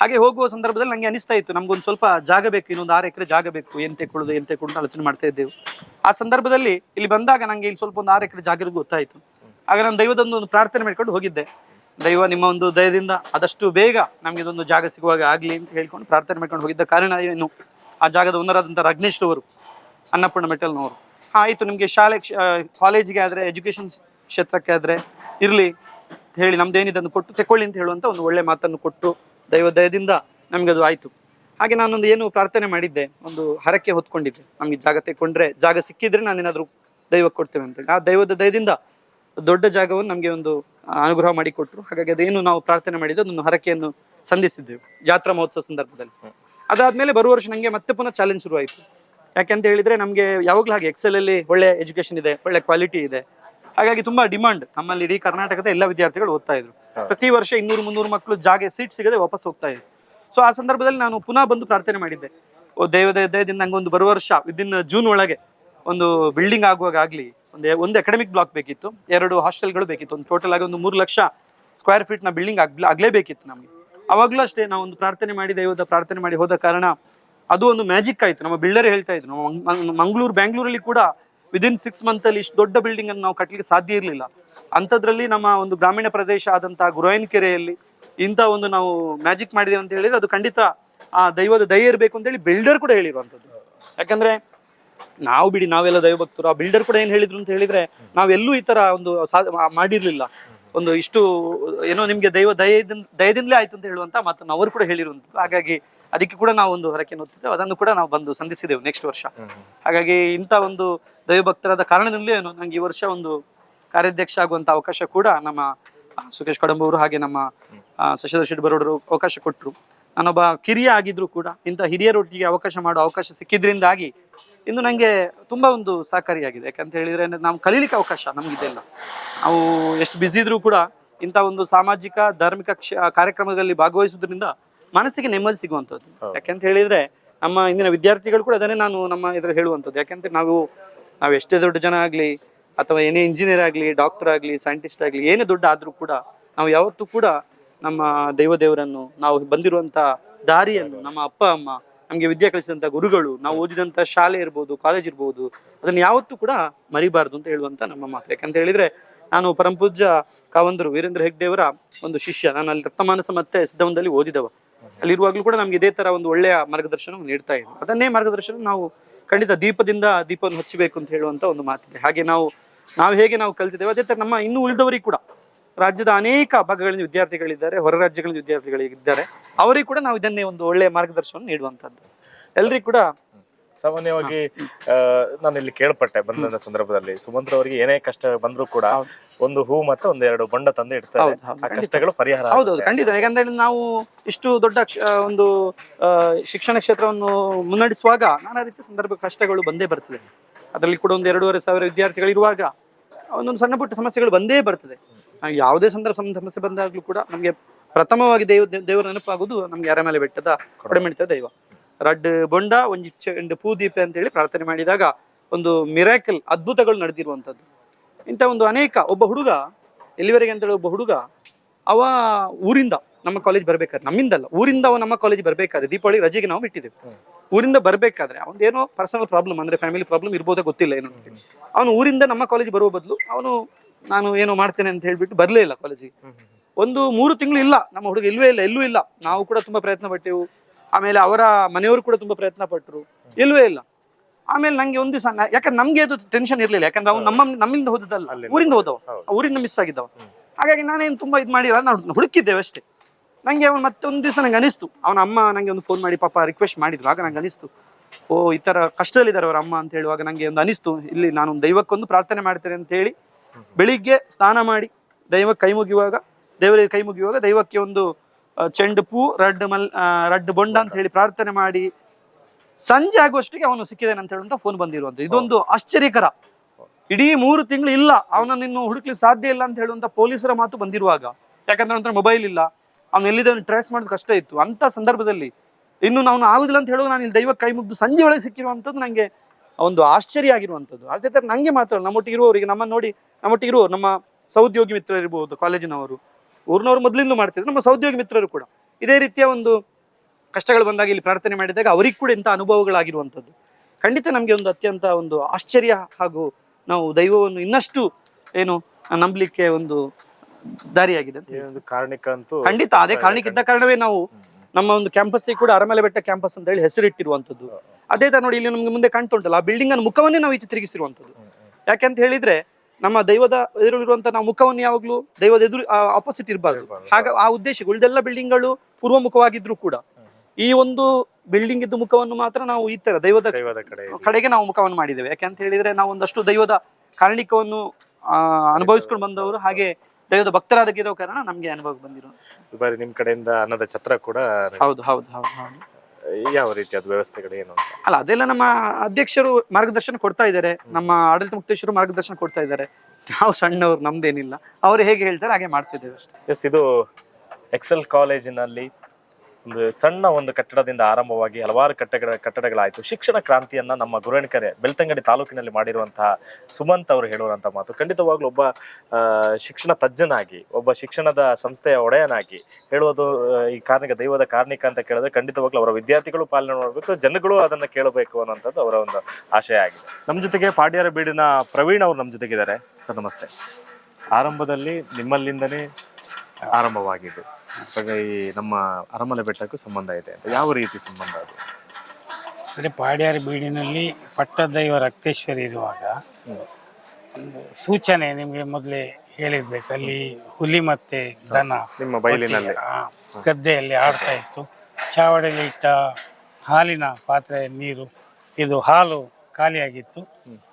ಹಾಗೆ ಹೋಗುವ ಸಂದರ್ಭದಲ್ಲಿ ನಂಗೆ ಅನಿಸ್ತಾ ಇತ್ತು, ನಮ್ಗೊಂದು ಸ್ವಲ್ಪ ಜಾಗ ಬೇಕು, ಇನ್ನೊಂದು ಆರು ಎಕರೆ ಜಾಗ ಬೇಕು, ಏನ್ ತೆಕೊಳ್ಳೋದು ಏನ್ ತೆಕೊಳ್ಳೋದು ಆಲೋಚನೆ ಮಾಡ್ತಾ ಇದ್ದೆವು. ಆ ಸಂದರ್ಭದಲ್ಲಿ ಇಲ್ಲಿ ಬಂದಾಗ ನಂಗೆ ಇಲ್ಲಿ ಸ್ವಲ್ಪ ಒಂದು ಆರು ಎಕರೆ ಜಾಗ ಗೊತ್ತಾಯ್ತು. ಆಗ ನಾನು ದೈವದೊಂದು ಒಂದು ಪ್ರಾರ್ಥನೆ ಮಾಡ್ಕೊಂಡು ಹೋಗಿದ್ದೆ. ದೈವ, ನಿಮ್ಮ ಒಂದು ದಯದಿಂದ ಆದಷ್ಟು ಬೇಗ ನಮಗೆ ಇದೊಂದು ಜಾಗ ಸಿಗುವಾಗ ಆಗಲಿ ಅಂತ ಹೇಳ್ಕೊಂಡು ಪ್ರಾರ್ಥನೆ ಮಾಡ್ಕೊಂಡು ಹೋಗಿದ್ದ ಕಾರಣ ಏನು? ಆ ಜಾಗದ ಓನರಾದಂಥ ರಗ್ನೇಶ್ರವರು ಅನ್ನಪೂರ್ಣ ಮೆಟಲ್ನವರು ಆಯಿತು, ನಿಮಗೆ ಶಾಲೆ ಕಾಲೇಜಿಗೆ ಆದರೆ ಎಜುಕೇಷನ್ ಕ್ಷೇತ್ರಕ್ಕೆ ಆದರೆ ಇರಲಿ ಹೇಳಿ ನಮ್ದು ಏನಿದೆ ಅದನ್ನು ಕೊಟ್ಟು ತೆಕೊಳ್ಳಿ ಅಂತ ಹೇಳುವಂಥ ಒಂದು ಒಳ್ಳೆ ಮಾತನ್ನು ಕೊಟ್ಟು ದೈವ ದಯದಿಂದ ನಮ್ಗೆ ಅದು ಆಯಿತು. ಹಾಗೆ ನಾನೊಂದು ಏನು ಪ್ರಾರ್ಥನೆ ಮಾಡಿದ್ದೆ, ಒಂದು ಹರಕೆ ಹೊತ್ಕೊಂಡಿದ್ದೆ. ನಮಗೆ ಜಾಗ ತೆಕ್ಕೊಂಡ್ರೆ ಜಾಗ ಸಿಕ್ಕಿದ್ರೆ ನಾನೇನಾದ್ರೂ ದೈವಕ್ಕೆ ಕೊಡ್ತೇವೆ ಅಂತ ಆ ದೈವದ ದಯದಿಂದ ದೊಡ್ಡ ಜಾಗವನ್ನು ನಮಗೆ ಒಂದು ಅನುಗ್ರಹ ಮಾಡಿಕೊಟ್ರು. ಹಾಗಾಗಿ ಅದೇನು ನಾವು ಪ್ರಾರ್ಥನೆ ಮಾಡಿದ್ದು ಅದೊಂದು ಹರಕೆಯನ್ನು ಸಂಧಿಸಿದ್ದೆವು ಜಾತ್ರಾ ಮಹೋತ್ಸವ ಸಂದರ್ಭದಲ್ಲಿ. ಅದಾದ್ಮೇಲೆ ಬರುವ ವರ್ಷ ನಂಗೆ ಮತ್ತೆ ಪುನಃ ಚಾಲೆಂಜ್ ಶುರುವಾಯಿತು. ಯಾಕೆಂತ ಹೇಳಿದ್ರೆ ನಮಗೆ ಯಾವಾಗಲೂ ಹಾಗೆ ಎಕ್ಸೆಲ್ ಅಲ್ಲಿ ಒಳ್ಳೆ ಎಜುಕೇಶನ್ ಇದೆ ಒಳ್ಳೆ ಕ್ವಾಲಿಟಿ ಇದೆ. ಹಾಗಾಗಿ ತುಂಬಾ ಡಿಮಾಂಡ್ ನಮ್ಮಲ್ಲಿ ಇಡೀ ಕರ್ನಾಟಕದ ಎಲ್ಲ ವಿದ್ಯಾರ್ಥಿಗಳು ಓದ್ತಾ ಇದ್ರು. ಪ್ರತಿ ವರ್ಷ ಇನ್ನೂರು ಮುನ್ನೂರು ಮಕ್ಕಳು ಜಾಗ ಸೀಟ್ ಸಿಗದೆ ವಾಪಸ್ ಹೋಗ್ತಾ ಇದ್ರು. ಸೊ ಆ ಸಂದರ್ಭದಲ್ಲಿ ನಾನು ಪುನಃ ಬಂದು ಪ್ರಾರ್ಥನೆ ಮಾಡಿದ್ದೆ. ಓ ದೈವದ ದಯದಿಂದ ನಂಗೆ ಒಂದು ಬರುವ ವರ್ಷ ವಿದಿನ್ ಜೂನ್ ಒಳಗೆ ಒಂದು ಬಿಲ್ಡಿಂಗ್ ಆಗುವಾಗ ಆಗ್ಲಿ ಒಂದು ಒಂದು ಅಕಾಡೆಮಿಕ್ ಬ್ಲಾಕ್ ಬೇಕಿತ್ತು, ಎರಡು ಹಾಸ್ಟೆಲ್ಗಳು ಬೇಕಿತ್ತು, ಒಂದು ಟೋಟಲ್ ಆಗಿ ಒಂದು ಮೂರು ಲಕ್ಷ ಸ್ಕ್ವೇರ್ ಫೀಟ್ನ ಬಿಲ್ಡಿಂಗ್ ಆಗ್ಲೇ ಆಗ್ಲೇಬೇಕಿತ್ತು ನಮಗೆ. ಅವಾಗಲೂ ಅಷ್ಟೇ ನಾವು ಒಂದು ಪ್ರಾರ್ಥನೆ ಮಾಡಿ, ದೈವದ ಪ್ರಾರ್ಥನೆ ಮಾಡಿ ಹೋದ ಕಾರಣ ಅದು ಒಂದು ಮ್ಯಾಜಿಕ್ ಆಯಿತು. ನಮ್ಮ ಬಿಲ್ಡರ್ ಹೇಳ್ತಾ ಇದ್ರು ಮಂಗಳೂರು, ಬ್ಯಾಂಗ್ಳೂರಲ್ಲಿ ಕೂಡ ವಿದಿನ್ ಸಿಕ್ಸ್ ಮಂತ್ ಅಲ್ಲಿ ಇಷ್ಟು ದೊಡ್ಡ ಬಿಲ್ಡಿಂಗ್ ಅನ್ನು ನಾವು ಕಟ್ಟಲಿಕ್ಕೆ ಸಾಧ್ಯ ಇರಲಿಲ್ಲ. ಅಂಥದ್ರಲ್ಲಿ ನಮ್ಮ ಒಂದು ಗ್ರಾಮೀಣ ಪ್ರದೇಶ ಆದಂತಹ ಗುರುವಾಯಿನ ಕೆರೆಯಲ್ಲಿ ಇಂಥ ಒಂದು ನಾವು ಮ್ಯಾಜಿಕ್ ಮಾಡಿದೆ ಅಂತ ಹೇಳಿದ್ರೆ ಅದು ಖಂಡಿತ ಆ ದೈವದ ದಯ ಇರಬೇಕು ಅಂತ ಹೇಳಿ ಬಿಲ್ಡರ್ ಕೂಡ ಹೇಳಿರುವಂಥದ್ದು. ಯಾಕಂದ್ರೆ ನಾವು ಬಿಡಿ ನಾವೆಲ್ಲ ದೈವಭಕ್ತರು. ಆ ಬಿಲ್ಡರ್ ಕೂಡ ಏನ್ ಹೇಳಿದ್ರು ಅಂತ ಹೇಳಿದ್ರೆ ನಾವೆಲ್ಲೂ ಈ ತರ ಒಂದು ಮಾಡಿರ್ಲಿಲ್ಲ. ಒಂದು ಇಷ್ಟು ಏನೋ ನಿಮ್ಗೆ ದೈವ ದಯದಿಂದ ದಯದಿಂದಲೇ ಆಯ್ತು ಅಂತ ಹೇಳುವಂತ ಮಾತನ್ನು ಅವರು ಕೂಡ ಹೇಳಿರುವಂಥದ್ದು ಹಾಗಾಗಿ ಅದಕ್ಕೆ ಕೂಡ ನಾವು ಒಂದು ಹೊರಕೆ ನೋಡ್ತಿದ್ದೇವೆ. ಅದನ್ನು ಕೂಡ ನಾವು ಬಂದು ಸಂಧಿಸಿದೆವು ನೆಕ್ಸ್ಟ್ ವರ್ಷ. ಹಾಗಾಗಿ ಇಂಥ ಒಂದು ದೈವಭಕ್ತರಾದ ಕಾರಣದಿಂದಲೇ ಏನು ನಂಗೆ ಈ ವರ್ಷ ಒಂದು ಕಾರ್ಯಾಧ್ಯಕ್ಷ ಆಗುವಂತ ಅವಕಾಶ ಕೂಡ ನಮ್ಮ ಸುಖೇಶ್ ಕಡಂಬ ಅವರು ಹಾಗೆ ನಮ್ಮ ಶಶಿಧರ್ ಶೆಟ್ಟಿ ಬರೋಡರು ಅವಕಾಶ ಕೊಟ್ಟರು ನಾನೊಬ್ಬ ಕಿರಿಯ ಆಗಿದ್ರು ಕೂಡ ಇಂಥ ಹಿರಿಯರೊಟ್ಟಿಗೆ ಅವಕಾಶ ಮಾಡೋ ಅವಕಾಶ ಸಿಕ್ಕಿದ್ರಿಂದಾಗಿ ಇನ್ನು ನನಗೆ ತುಂಬಾ ಒಂದು ಸಹಕಾರಿಯಾಗಿದೆ. ಯಾಕಂತ ಹೇಳಿದ್ರೆ ನಾವು ಕಲೀಲಿಕ್ಕೆ ಅವಕಾಶ ನಮಗಿದೆಲ್ಲ ನಾವು ಎಷ್ಟು ಬ್ಯುಸಿ ಇದ್ರೂ ಕೂಡ ಇಂಥ ಒಂದು ಸಾಮಾಜಿಕ ಧಾರ್ಮಿಕ ಕ್ಷ ಕಾರ್ಯಕ್ರಮದಲ್ಲಿ ಭಾಗವಹಿಸುವುದರಿಂದ ಮನಸ್ಸಿಗೆ ನೆಮ್ಮದಿ ಸಿಗುವಂಥದ್ದು. ಯಾಕಂತ ಹೇಳಿದ್ರೆ ನಮ್ಮ ಇಂದಿನ ವಿದ್ಯಾರ್ಥಿಗಳು ಕೂಡ ಅದನ್ನೇ ನಾನು ನಮ್ಮ ಇದ್ರಲ್ಲಿ ಹೇಳುವಂಥದ್ದು. ಯಾಕೆಂತ ನಾವು ನಾವು ಎಷ್ಟೇ ದೊಡ್ಡ ಜನ ಆಗಲಿ ಅಥವಾ ಏನೇ ಇಂಜಿನಿಯರ್ ಆಗಲಿ ಡಾಕ್ಟರ್ ಆಗಲಿ ಸೈಂಟಿಸ್ಟ್ ಆಗಲಿ ಏನೇ ದೊಡ್ಡ ಆದ್ರೂ ಕೂಡ ನಾವು ಯಾವತ್ತೂ ಕೂಡ ನಮ್ಮ ದೈವ ದೇವರನ್ನು ನಾವು ಬಂದಿರುವಂತ ದಾರಿಯನ್ನು ನಮ್ಮ ಅಪ್ಪ ಅಮ್ಮ ನಮಗೆ ವಿದ್ಯೆ ಕಲಿಸಿದಂಥ ಗುರುಗಳು ನಾವು ಓದಿದಂಥ ಶಾಲೆ ಇರ್ಬೋದು ಕಾಲೇಜ್ ಇರ್ಬೋದು ಅದನ್ನು ಯಾವತ್ತೂ ಕೂಡ ಮರಿಬಾರ್ದು ಅಂತ ಹೇಳುವಂಥ ನಮ್ಮ ಮಾತು ಯಾಕಂತ ಹೇಳಿದ್ರೆ ನಾನು ಪರಮಪೂಜ್ಯ ಕಾವಂದರು ವೀರೇಂದ್ರ ಹೆಗ್ಡೆಯವರ ಒಂದು ಶಿಷ್ಯ. ನಾನು ಅಲ್ಲಿ ರಕ್ತಮಾನಸ ಮತ್ತೆ ಸಿದ್ಧವನದಲ್ಲಿ ಓದಿದವ. ಅಲ್ಲಿರುವಾಗಲೂ ಕೂಡ ನಮ್ಗೆ ಇದೇ ತರ ಒಂದು ಒಳ್ಳೆಯ ಮಾರ್ಗದರ್ಶನ ನೀಡ್ತಾ ಇದ್ರು. ಅದನ್ನೇ ಮಾರ್ಗದರ್ಶನ ನಾವು ಖಂಡಿತ ದೀಪದಿಂದ ದೀಪವನ್ನು ಹಚ್ಚಬೇಕು ಅಂತ ಹೇಳುವಂತ ಒಂದು ಮಾತಿದೆ. ಹಾಗೆ ನಾವು ನಾವು ಹೇಗೆ ನಾವು ಕಲ್ತಿದ್ದೇವೆ ಅದೇ ತರ ನಮ್ಮ ಇನ್ನೂ ಉಳಿದವರಿಗೆ ಕೂಡ ರಾಜ್ಯದ ಅನೇಕ ಭಾಗಗಳಿಂದ ವಿದ್ಯಾರ್ಥಿಗಳಿದ್ದಾರೆ ಹೊರ ರಾಜ್ಯಗಳಿಂದ ವಿದ್ಯಾರ್ಥಿಗಳಿದ್ದಾರೆ. ಅವರಿಗೆ ಕೂಡ ನಾವು ಇದನ್ನೇ ಒಂದು ಒಳ್ಳೆಯ ಮಾರ್ಗದರ್ಶನ ನೀಡುವಂತದ್ದು ಎಲ್ರಿಗೂ ಕೂಡ ಸಾಮಾನ್ಯವಾಗಿ ನಾನು ಇಲ್ಲಿ ಕೇಳ್ಪಟ್ಟೆ ಬಂದ ಸಂದರ್ಭದಲ್ಲಿ. ಸುಮಂತ್ರ ಅವರಿಗೆ ಏನೇ ಕಷ್ಟ ಬಂದ್ರು ಕೂಡ ಒಂದು ಹೂ ಮತ್ತೆ ಒಂದೆರಡು ಬೊಂಡ ತಂದು ಇಡ್ತಾರೆ. ಹೌದು, ಹೌದು. ಕಷ್ಟಗಳು ಪರಿಹಾರ ಹೌದೌದು ಆಗುತ್ತೆ. ಖಂಡಿತ. ಯಾಕಂದ್ರೆ ನಾವು ಇಷ್ಟು ದೊಡ್ಡ ಒಂದು ಶಿಕ್ಷಣ ಕ್ಷೇತ್ರವನ್ನು ಮುನ್ನಡೆಸುವಾಗ ನಾನಾ ರೀತಿಯ ಸಂದರ್ಭ ಕಷ್ಟಗಳು ಬಂದೇ ಬರ್ತದೆ. ಅದರಲ್ಲಿ ಕೂಡ ಒಂದು ಎರಡೂವರೆ ಸಾವಿರ ವಿದ್ಯಾರ್ಥಿಗಳು ಇರುವಾಗ ಒಂದೊಂದು ಸಣ್ಣ ಪುಟ್ಟ ಸಮಸ್ಯೆಗಳು ಬಂದೇ ಬರ್ತದೆ. ಯಾವುದೇ ಸಂದರ್ಭ ಸಮ- ಸಮಸ್ಯೆ ಬಂದಾಗ್ಲೂ ಕೂಡ ನಮಗೆ ಪ್ರಥಮವಾಗಿ ದೇವ ದೇವರ ನೆನಪಾಗೋದು ನಮ್ಗೆ ಮೇಲೆ ಬೆಟ್ಟದ ಕೊಡಮೆಣಿತ ದೈವ. ರಡ್ ಬೊಂಡ ಒಂಜಿ ಚೆಂಡು ಪೂದೀಪ ಅಂತ ಹೇಳಿ ಪ್ರಾರ್ಥನೆ ಮಾಡಿದಾಗ ಒಂದು ಮಿರಾಕಲ್ ಅದ್ಭುತಗಳು ನಡೆದಿರುವಂಥದ್ದು. ಇಂಥ ಒಂದು ಅನೇಕ, ಒಬ್ಬ ಹುಡುಗ, ಎಲ್ಲಿವರೆಗೆ ಅಂತ ಹೇಳಿ ಒಬ್ಬ ಹುಡುಗ, ಅವ ಊರಿಂದ ನಮ್ಮ ಕಾಲೇಜ್ ಬರ್ಬೇಕಾದ್ರೆ, ನಮ್ಮಿಂದಲ್ಲ, ಊರಿಂದ ಅವ ನಮ್ಮ ಕಾಲೇಜ್ ಬರ್ಬೇಕಾದ್ರೆ, ದೀಪಾವಳಿ ರಜೆಗೆ ನಾವು ಬಿಟ್ಟಿದ್ದೇವೆ. ಊರಿಂದ ಬರ್ಬೇಕಾದ್ರೆ ಅವನೇನೋ ಪರ್ಸನಲ್ ಪ್ರಾಬ್ಲಮ್ ಅಂದ್ರೆ ಫ್ಯಾಮಿಲಿ ಪ್ರಾಬ್ಲಮ್ ಇರ್ಬೋದ ಗೊತ್ತಿಲ್ಲ ಏನು. ಅವನು ಊರಿಂದ ನಮ್ಮ ಕಾಲೇಜ್ ಬರುವ ಬದಲು, ಅವನು ನಾನು ಏನೋ ಮಾಡ್ತೇನೆ ಅಂತ ಹೇಳ್ಬಿಟ್ಟು ಬರ್ಲೇ ಇಲ್ಲ ಕಾಲೇಜಿಗೆ ಒಂದು ಮೂರು ತಿಂಗಳು ಇಲ್ಲ ನಮ್ಮ ಹುಡುಗ ಇಲ್ವೇ ಇಲ್ಲ ಎಲ್ಲೂ ಇಲ್ಲ. ನಾವು ಕೂಡ ತುಂಬಾ ಪ್ರಯತ್ನ ಪಟ್ಟೆವು. ಆಮೇಲೆ ಅವರ ಮನೆಯವರು ಕೂಡ ತುಂಬಾ ಪ್ರಯತ್ನ ಪಟ್ಟರು ಇಲ್ವೇ ಇಲ್ಲ. ಆಮೇಲೆ ನಂಗೆ ಒಂದು ದಿವಸ ಯಾಕಂದ್ರೆ ನಮ್ಗೆ ಅದು ಟೆನ್ಷನ್ ಇರ್ಲಿಲ್ಲ. ಯಾಕಂದ್ರೆ ಅವ್ನು ನಮ್ಮ ನಮ್ಮಿಂದ ಹೋದದಲ್ಲ. ಊರಿಂದ ಹೋದವ. ಊರಿಂದ ಮಿಸ್ ಆಗಿದ್ದವ. ಹಾಗಾಗಿ ನಾನೇನು ತುಂಬಾ ಇದು ಮಾಡಿಲ್ಲ ನಾವು ಹುಡುಕಿದ್ದೇವೆ ಅಷ್ಟೇ. ನಂಗೆ ಅವನು ಮತ್ತೆ ಒಂದು ದಿವಸ ನಂಗೆ ಅನಿಸ್ತು. ಅವನ ಅಮ್ಮ ನಂಗೆ ಒಂದು ಫೋನ್ ಮಾಡಿ ಪಾಪ ರಿಕ್ವೆಸ್ಟ್ ಮಾಡಿದ್ರು. ಆಗ ನಂಗೆ ಅನಿಸ್ತು. ಓ ಈ ತರ ಕಷ್ಟದಲ್ಲಿದ್ದಾರೆ ಅವರ ಅಮ್ಮ ಅಂತ ಹೇಳುವಾಗ ನಂಗೆ ಒಂದು ಅನಿಸ್ತು. ಇಲ್ಲಿ ನಾನು ದೈವಕ್ಕೊಂದು ಪ್ರಾರ್ಥನೆ ಮಾಡ್ತೇನೆ ಅಂತ ಹೇಳಿ ಬೆಳಿಗ್ಗೆ ಸ್ನಾನ ಮಾಡಿ ದೈವಕ್ಕೆ ಕೈ ಮುಗಿಯುವಾಗ, ದೇವರಿಗೆ ಕೈ ಮುಗಿಯುವಾಗ ದೈವಕ್ಕೆ ಒಂದು ಚೆಂಡು ಪೂ, ರಡ್ ಮಲ್ ರಡ್ ಬೊಂಡ ಅಂತ ಹೇಳಿ ಪ್ರಾರ್ಥನೆ ಮಾಡಿ. ಸಂಜೆ ಆಗುವಷ್ಟಿಗೆ ಅವನು ಸಿಕ್ಕಿದ್ದೇನೆ ಅಂತ ಹೇಳುವಂತ ಫೋನ್ ಬಂದಿರುವಂತ. ಇದೊಂದು ಆಶ್ಚರ್ಯಕರ. ಇಡೀ ಮೂರು ತಿಂಗಳು ಇಲ್ಲ, ಅವನನ್ನು ಇನ್ನು ಹುಡುಕ್ಲಿ ಸಾಧ್ಯ ಇಲ್ಲ ಅಂತ ಹೇಳುವಂತ ಪೊಲೀಸರ ಮಾತು ಬಂದಿರುವಾಗ. ಯಾಕಂದ್ರೆ ನಂತರ ಮೊಬೈಲ್ ಇಲ್ಲ, ಅವ್ನು ಎಲ್ಲಿದೆ ಟ್ರೇಸ್ ಮಾಡೋದು ಕಷ್ಟ ಇತ್ತು. ಅಂತ ಸಂದರ್ಭದಲ್ಲಿ ಇನ್ನು ನಾವು ಆಗುದಿಲ್ಲ ಅಂತ ಹೇಳುವಾಗ ನಾನು ಇಲ್ಲಿ ದೈವಕ್ಕೆ ಕೈ ಮುಗ್ದು ಸಂಜೆ ಒಳಗೆ ಸಿಕ್ಕಿರುವಂಥದ್ದು ನಂಗೆ ಒಂದು ಆಶ್ಚರ್ಯ ಆಗಿರುವಂಥದ್ದು. ಅದೇ ಥರ ನನಗೆ ಮಾತ್ರ ನಮ್ಮೊಟ್ಟಿಗೆ ಇರುವವರಿಗೆ ನಮ್ಮ ನೋಡಿ ನಮ್ಮೊಟ್ಟಿಗೆ ಇರುವವರು ನಮ್ಮ ಸೌದ್ಯೋಗಿ ಮಿತ್ರರು ಇರ್ಬೋದು ಕಾಲೇಜಿನವರು. ಊರಿನವರು ಮೊದಲಿಂದ ಮಾಡ್ತಿದ್ರು ನಮ್ಮ ಸೌದ್ಯೋಗಿ ಮಿತ್ರರು ಕೂಡ. ಇದೇ ರೀತಿಯ ಒಂದು ಕಷ್ಟಗಳು ಬಂದಾಗ ಇಲ್ಲಿ ಪ್ರಾರ್ಥನೆ ಮಾಡಿದಾಗ ಅವರಿಗೆ ಕೂಡ ಇಂಥ ಅನುಭವಗಳಾಗಿರುವಂಥದ್ದು. ಖಂಡಿತ ನಮಗೆ ಒಂದು ಅತ್ಯಂತ ಒಂದು ಆಶ್ಚರ್ಯ ಹಾಗೂ ನಾವು ದೈವವನ್ನು ಇನ್ನಷ್ಟು ಏನು ನಂಬಲಿಕ್ಕೆ ಒಂದು ದಾರಿಯಾಗಿದೆ ಅಂತ ಈ ಒಂದು ಕಾರಣಿಕ ಅಂತೂ ಖಂಡಿತ ಅದೇ ಕಾರಣಕ್ಕಿದ್ದ ಕಾರಣವೇ ನಾವು ನಮ್ಮ ಒಂದು ಕ್ಯಾಂಪಸ್ ಕೂಡ ಅರಮಲೆ ಬೆಟ್ಟ ಕ್ಯಾಂಪಸ್ ಅಂತ ಹೇಳಿ ಹೆಸರಿಟ್ಟಿರುವಂತದ್ದು ಅದೇ ತರ ನೋಡಿ ಇಲ್ಲಿ ನಮ್ಗೆ ಮುಂದೆ ಕಾಣ್ತಾ ಉಂಟಲ್ಲ ಆ ಬಿಲ್ಡಿಂಗ್ ಅನ್ನು ಮುಖವನ್ನೇ ನಾವು ಈಚೆ ತಿರುಗಿಸಿರುವಂತದ್ದು ಯಾಕೆಂತ ಹೇಳಿದ್ರೆ ನಮ್ಮ ದೈವದ ಎದುರಿರುವಂತಹ ನಾವು ಮುಖವನ್ನು ಯಾವಾಗ್ಲೂ ದೈವದ ಎದುರು ಆಪೋಸಿಟ್ ಇರಬಾರ್ದು. ಹಾಗ ಆ ಉದ್ದೇಶ ಉಳಿದೆಲ್ಲ ಬಿಲ್ಡಿಂಗ್ಗಳು ಪೂರ್ವಮುಖವಾಗಿದ್ರು ಕೂಡ ಈ ಒಂದು ಬಿಲ್ಡಿಂಗ್ ಇದ್ದು ಮುಖವನ್ನು ಮಾತ್ರ ನಾವು ಈ ತರ ದೈವದ ದೈವದ ಕಡೆ ಕಡೆಗೆ ನಾವು ಮುಖವನ್ನು ಮಾಡಿದ್ದೇವೆ. ಯಾಕೆ ಅಂತ ಹೇಳಿದ್ರೆ ನಾವು ಒಂದಷ್ಟು ದೈವದ ಕಾರಣಿಕವನ್ನು ಅನುಭವಿಸ್ಕೊಂಡು ಬಂದವರು ಹಾಗೆ ದೈವದ ಭಕ್ತರಾದಕ್ಕಿರೋ ಕಾರಣ ನಮ್ಗೆ ಅನುಭವ ಬಂದಿರೋ ಬಾರಿ ನಿಮ್ ಕಡೆಯಿಂದ ಅನ್ನದ ಛತ್ರ ಕೂಡ ಹೌದು ಹೌದು ಹೌದು ಹೌದು. ಯಾವ ರೀತಿಯಾದ ವ್ಯವಸ್ಥೆಗಳು ಏನು ಅಂತ? ಅಲ್ಲ ಅದೆಲ್ಲ ನಮ್ಮ ಅಧ್ಯಕ್ಷರು ಮಾರ್ಗದರ್ಶನ ಕೊಡ್ತಾ ಇದ್ದಾರೆ. ನಮ್ಮ ಆಡಳಿತ ಮುಕ್ತೇಶ್ವರು ಮಾರ್ಗದರ್ಶನ ಕೊಡ್ತಾ ಇದ್ದಾರೆ. ನಾವು ಸಣ್ಣವ್ರು ನಮ್ದೇನಿಲ್ಲ. ಅವ್ರು ಹೇಗೆ ಹೇಳ್ತಾರೆ ಹಾಗೆ ಮಾಡ್ತಿದ್ದೇವೆ ಅಷ್ಟೇ. ಎಸ್ ಇದು ಎಕ್ಸೆಲ್ ಕಾಲೇಜಿನಲ್ಲಿ ಒಂದು ಸಣ್ಣ ಒಂದು ಕಟ್ಟಡದಿಂದ ಆರಂಭವಾಗಿ ಹಲವಾರು ಕಟ್ಟಡ ಕಟ್ಟಡಗಳಾಯಿತು. ಶಿಕ್ಷಣ ಕ್ರಾಂತಿಯನ್ನ ನಮ್ಮ ಗುರುವಣಕರೆ ಬೆಳ್ತಂಗಡಿ ತಾಲೂಕಿನಲ್ಲಿ ಮಾಡಿರುವಂತಹ ಸುಮಂತ್ ಅವರು ಹೇಳುವಂಥ ಮಾತು. ಖಂಡಿತವಾಗ್ಲೂ ಒಬ್ಬ ಶಿಕ್ಷಣ ತಜ್ಞನಾಗಿ, ಒಬ್ಬ ಶಿಕ್ಷಣದ ಸಂಸ್ಥೆಯ ಒಡೆಯನಾಗಿ ಹೇಳುವುದು ಈ ಕಾರ್ಣಿಕ ದೈವದ ಕಾರ್ಣಿಕ ಅಂತ ಕೇಳಿದ್ರೆ ಖಂಡಿತವಾಗ್ಲೂ ಅವರ ವಿದ್ಯಾರ್ಥಿಗಳು ಪಾಲನೆ ಮಾಡಬೇಕು, ಜನಗಳು ಅದನ್ನ ಕೇಳಬೇಕು ಅನ್ನೋಂಥದ್ದು ಅವರ ಒಂದು ಆಶಯ ಆಗಿದೆ. ನಮ್ಮ ಜೊತೆಗೆ ಪಾಡ್ಯಾರ ಬೀಡಿನ ಪ್ರವೀಣ್ ಅವರು ನಮ್ಮ ಜೊತೆಗಿದ್ದಾರೆ. ಸರ್, ನಮಸ್ತೆ. ಆರಂಭದಲ್ಲಿ ನಿಮ್ಮಲ್ಲಿಂದನೇ ಆರಂಭವಾಗಿದ್ದು. ಹಾಗಾಗಿ ಈ ನಮ್ಮ ಅರಮಲೆ ಬೆಟ್ಟಕ್ಕೂ ಸಂಬಂಧ ಇದೆ ಅಂತ. ಯಾವ ರೀತಿ ಸಂಬಂಧ ಅದು? ಅಂದರೆ ಪಾಡ್ಯಾರ ಬೀಡಿನಲ್ಲಿ ಪಟ್ಟದೈವ ರಕ್ತೇಶ್ವರಿ ಇರುವಾಗ ಒಂದು ಸೂಚನೆ ನಿಮಗೆ ಮೊದಲೇ ಹೇಳಿರ್ಬೇಕು. ಅಲ್ಲಿ ಹುಲಿ ಮತ್ತೆ ದನ ನಿಮ್ಮ ಬಯಲಿನಲ್ಲಿ. ಆ, ಗದ್ದೆಯಲ್ಲಿ ಆಡ್ತಾ ಇತ್ತು. ಚಾವಡಿಯಲ್ಲಿ ಇಟ್ಟ ಹಾಲಿನ ಪಾತ್ರೆ ನೀರು ಇದು ಹಾಲು ಖಾಲಿಯಾಗಿತ್ತು.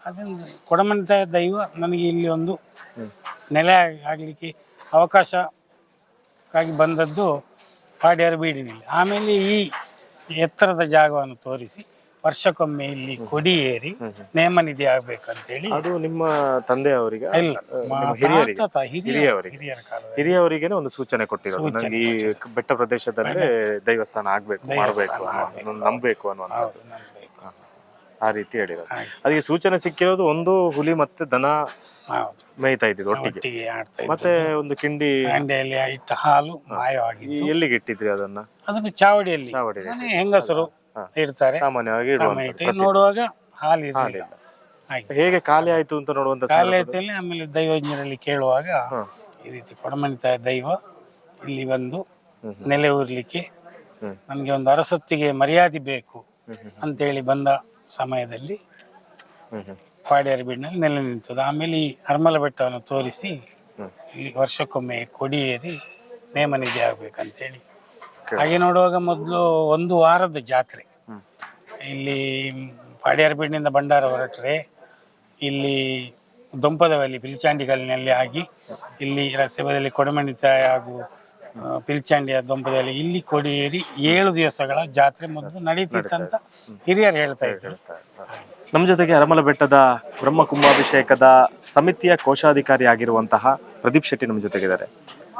ಅದನ್ನು ಕೊಡಮಂತ ದೈವ ನನಗೆ ಇಲ್ಲಿ ಒಂದು ನೆಲೆ ಆಗಲಿಕ್ಕೆ ಆಗ್ಲಿಕ್ಕೆ ಅವಕಾಶಕ್ಕಾಗಿ ಬಂದದ್ದು ಪಾಡ್ಯಾರ ಬೀಡಿನಲ್ಲಿ. ಆಮೇಲೆ ಈ ಎತ್ತರದ ಜಾಗವನ್ನು ತೋರಿಸಿ ವರ್ಷಕ್ಕೊಮ್ಮೆ ಇಲ್ಲಿ ಕೊಡಿ ಏರಿ ನೇಮನಿಧಿ ಆಗ್ಬೇಕಂತೇಳಿ ಅದು ನಿಮ್ಮ ತಂದೆಯವರಿಗೆ ಇಲ್ಲ ನಿಮ್ಮ ಹಿರಿಯರಿಗೆ? ತಾತ, ಹಿರಿಯ- ಹಿರಿಯವರಿಗೆ. ಹಿರಿಯರ ಕಾಲದಲ್ಲಿ. ಹಿರಿಯವರಿಗೇನೆ ಒಂದು ಸೂಚನೆ ಕೊಟ್ಟಿರೋದು. ನನಗೆ ಈ ಬೆಟ್ಟ ಪ್ರದೇಶದಲ್ಲಿ ದೈವಸ್ಥಾನ ಆಗ್ಬೇಕು ಮಾಡಬೇಕು ನಂಬಬೇಕು ಅನ್ನುವಂಥದ್ದು. ಆ ರೀತಿ ಹೇಳಿರೋದು. ಅದಕ್ಕೆ ಸೂಚನೆ ಸಿಕ್ಕಿರೋದು ಒಂದು ಹುಲಿ ಮತ್ತೆ ದನ ಹೌದು. ಮೇಯ್ತಾ ಇದ್ದಿದ್ದು ಒಟ್ಟಿಗೆ? ಒಟ್ಟಿಗೆ ಆಡ್ತಾ ಇದ್ದು ಮತ್ತೆ ಒಂದು ಕಿಂಡಿ ಹಂಡೆಯಲ್ಲಿ ಇಟ್ಟ ಹಾಲು ಮಾಯವಾಗಿತ್ತು. ಎಲ್ಲಿಗೆ ಇಟ್ಟಿದ್ರಿ ಅದನ್ನ? ಅದನ್ನು ಚಾವಡಿಯಲ್ಲಿ. ಚಾವಡಿಯಲ್ಲಿ. ಮನೆ ಹೆಂಗಸರು ಇಡ್ತಾರೆ. ಸಾಮಾನ್ಯವಾಗಿ ಸಮಯ ನೋಡುವಾಗ ಹಾಲು ಇರಲಿಲ್ಲ. ಹಾಗೆ ಹೇಗೆ ಖಾಲಿ ಆಯ್ತು ಅಂತ ನೋಡುವಂತ ಕಾಲೇಜಲ್ಲಿ ಆಮೇಲೆ ದೈವಜ್ಞರಲ್ಲಿ ಕೇಳುವಾಗ ಈ ರೀತಿ ಕೊಡಮಣಿತ ದೈವ ಇಲ್ಲಿ ಬಂದು ನೆಲೆ ಊರ್ಲಿಕ್ಕೆ ಹ್ಮ್. ನಮಗೆ ಒಂದು ಅರಸತ್ತಿಗೆ ಮರ್ಯಾದೆ ಬೇಕು ಅಂತೇಳಿ ಬಂದ ಸಮಯದಲ್ಲಿ ಹ್ಮ್ ಹ್ಮ್. ಪಾಡ್ಯಾರ ಬೀಡಿನಲ್ಲಿ ನೆಲೆ ನಿಂತದ್ದು. ಆಮೇಲೆ ಈ ಹರ್ಮಲ ಬೆಟ್ಟವನ್ನು ತೋರಿಸಿ. ಇಲ್ಲಿ ವರ್ಷಕ್ಕೊಮ್ಮೆ ಕೊಡಿ ಏರಿ ನೇಮನಿಧಿ ಆಗ್ಬೇಕಂತೇಳಿ. ಹಾಗೆ ನೋಡುವಾಗ ಮೊದಲು ಒಂದು ವಾರದ ಜಾತ್ರೆ. ಇಲ್ಲಿ ಪಾಡ್ಯಾರ ಬೀಡಿನಿಂದ ಭಂಡಾರ ಹೊರಟ್ರೆ ಇಲ್ಲಿ ದೊಂಪದವಲ್ಲಿ ಪಿಲ್ಚಾಂಡಿಗಲ್ಲಿನಲ್ಲಿ ಆಗಿ ಇಲ್ಲಿ ರಸ್ತೆಬದಲ್ಲಿ ಕೊಡಮಣಿತ ಹಾಗೂ ಪಿಲ್ಚಾಂಡಿಯ ದೊಂಪದಲ್ಲಿ ಇಲ್ಲಿ ಕೊಡಿಯೇರಿ ಏಳು ದಿವಸಗಳ ಜಾತ್ರೆ ಮೊದಲು ನಡೀತಿತ್ತಂತ ಹಿರಿಯರು ಹೇಳ್ತಾ ಇದ್ರು. ನಮ್ಮ ಜೊತೆಗೆ ಅರಮಲ ಬೆಟ್ಟದ ಬ್ರಹ್ಮ ಕುಂಭಾಭಿಷೇಕದ ಸಮಿತಿಯ ಕೋಶಾಧಿಕಾರಿ ಆಗಿರುವಂತಹ ಪ್ರದೀಪ್ ಶೆಟ್ಟಿ ನಮ್ಮ ಜೊತೆಗಿದ್ದಾರೆ.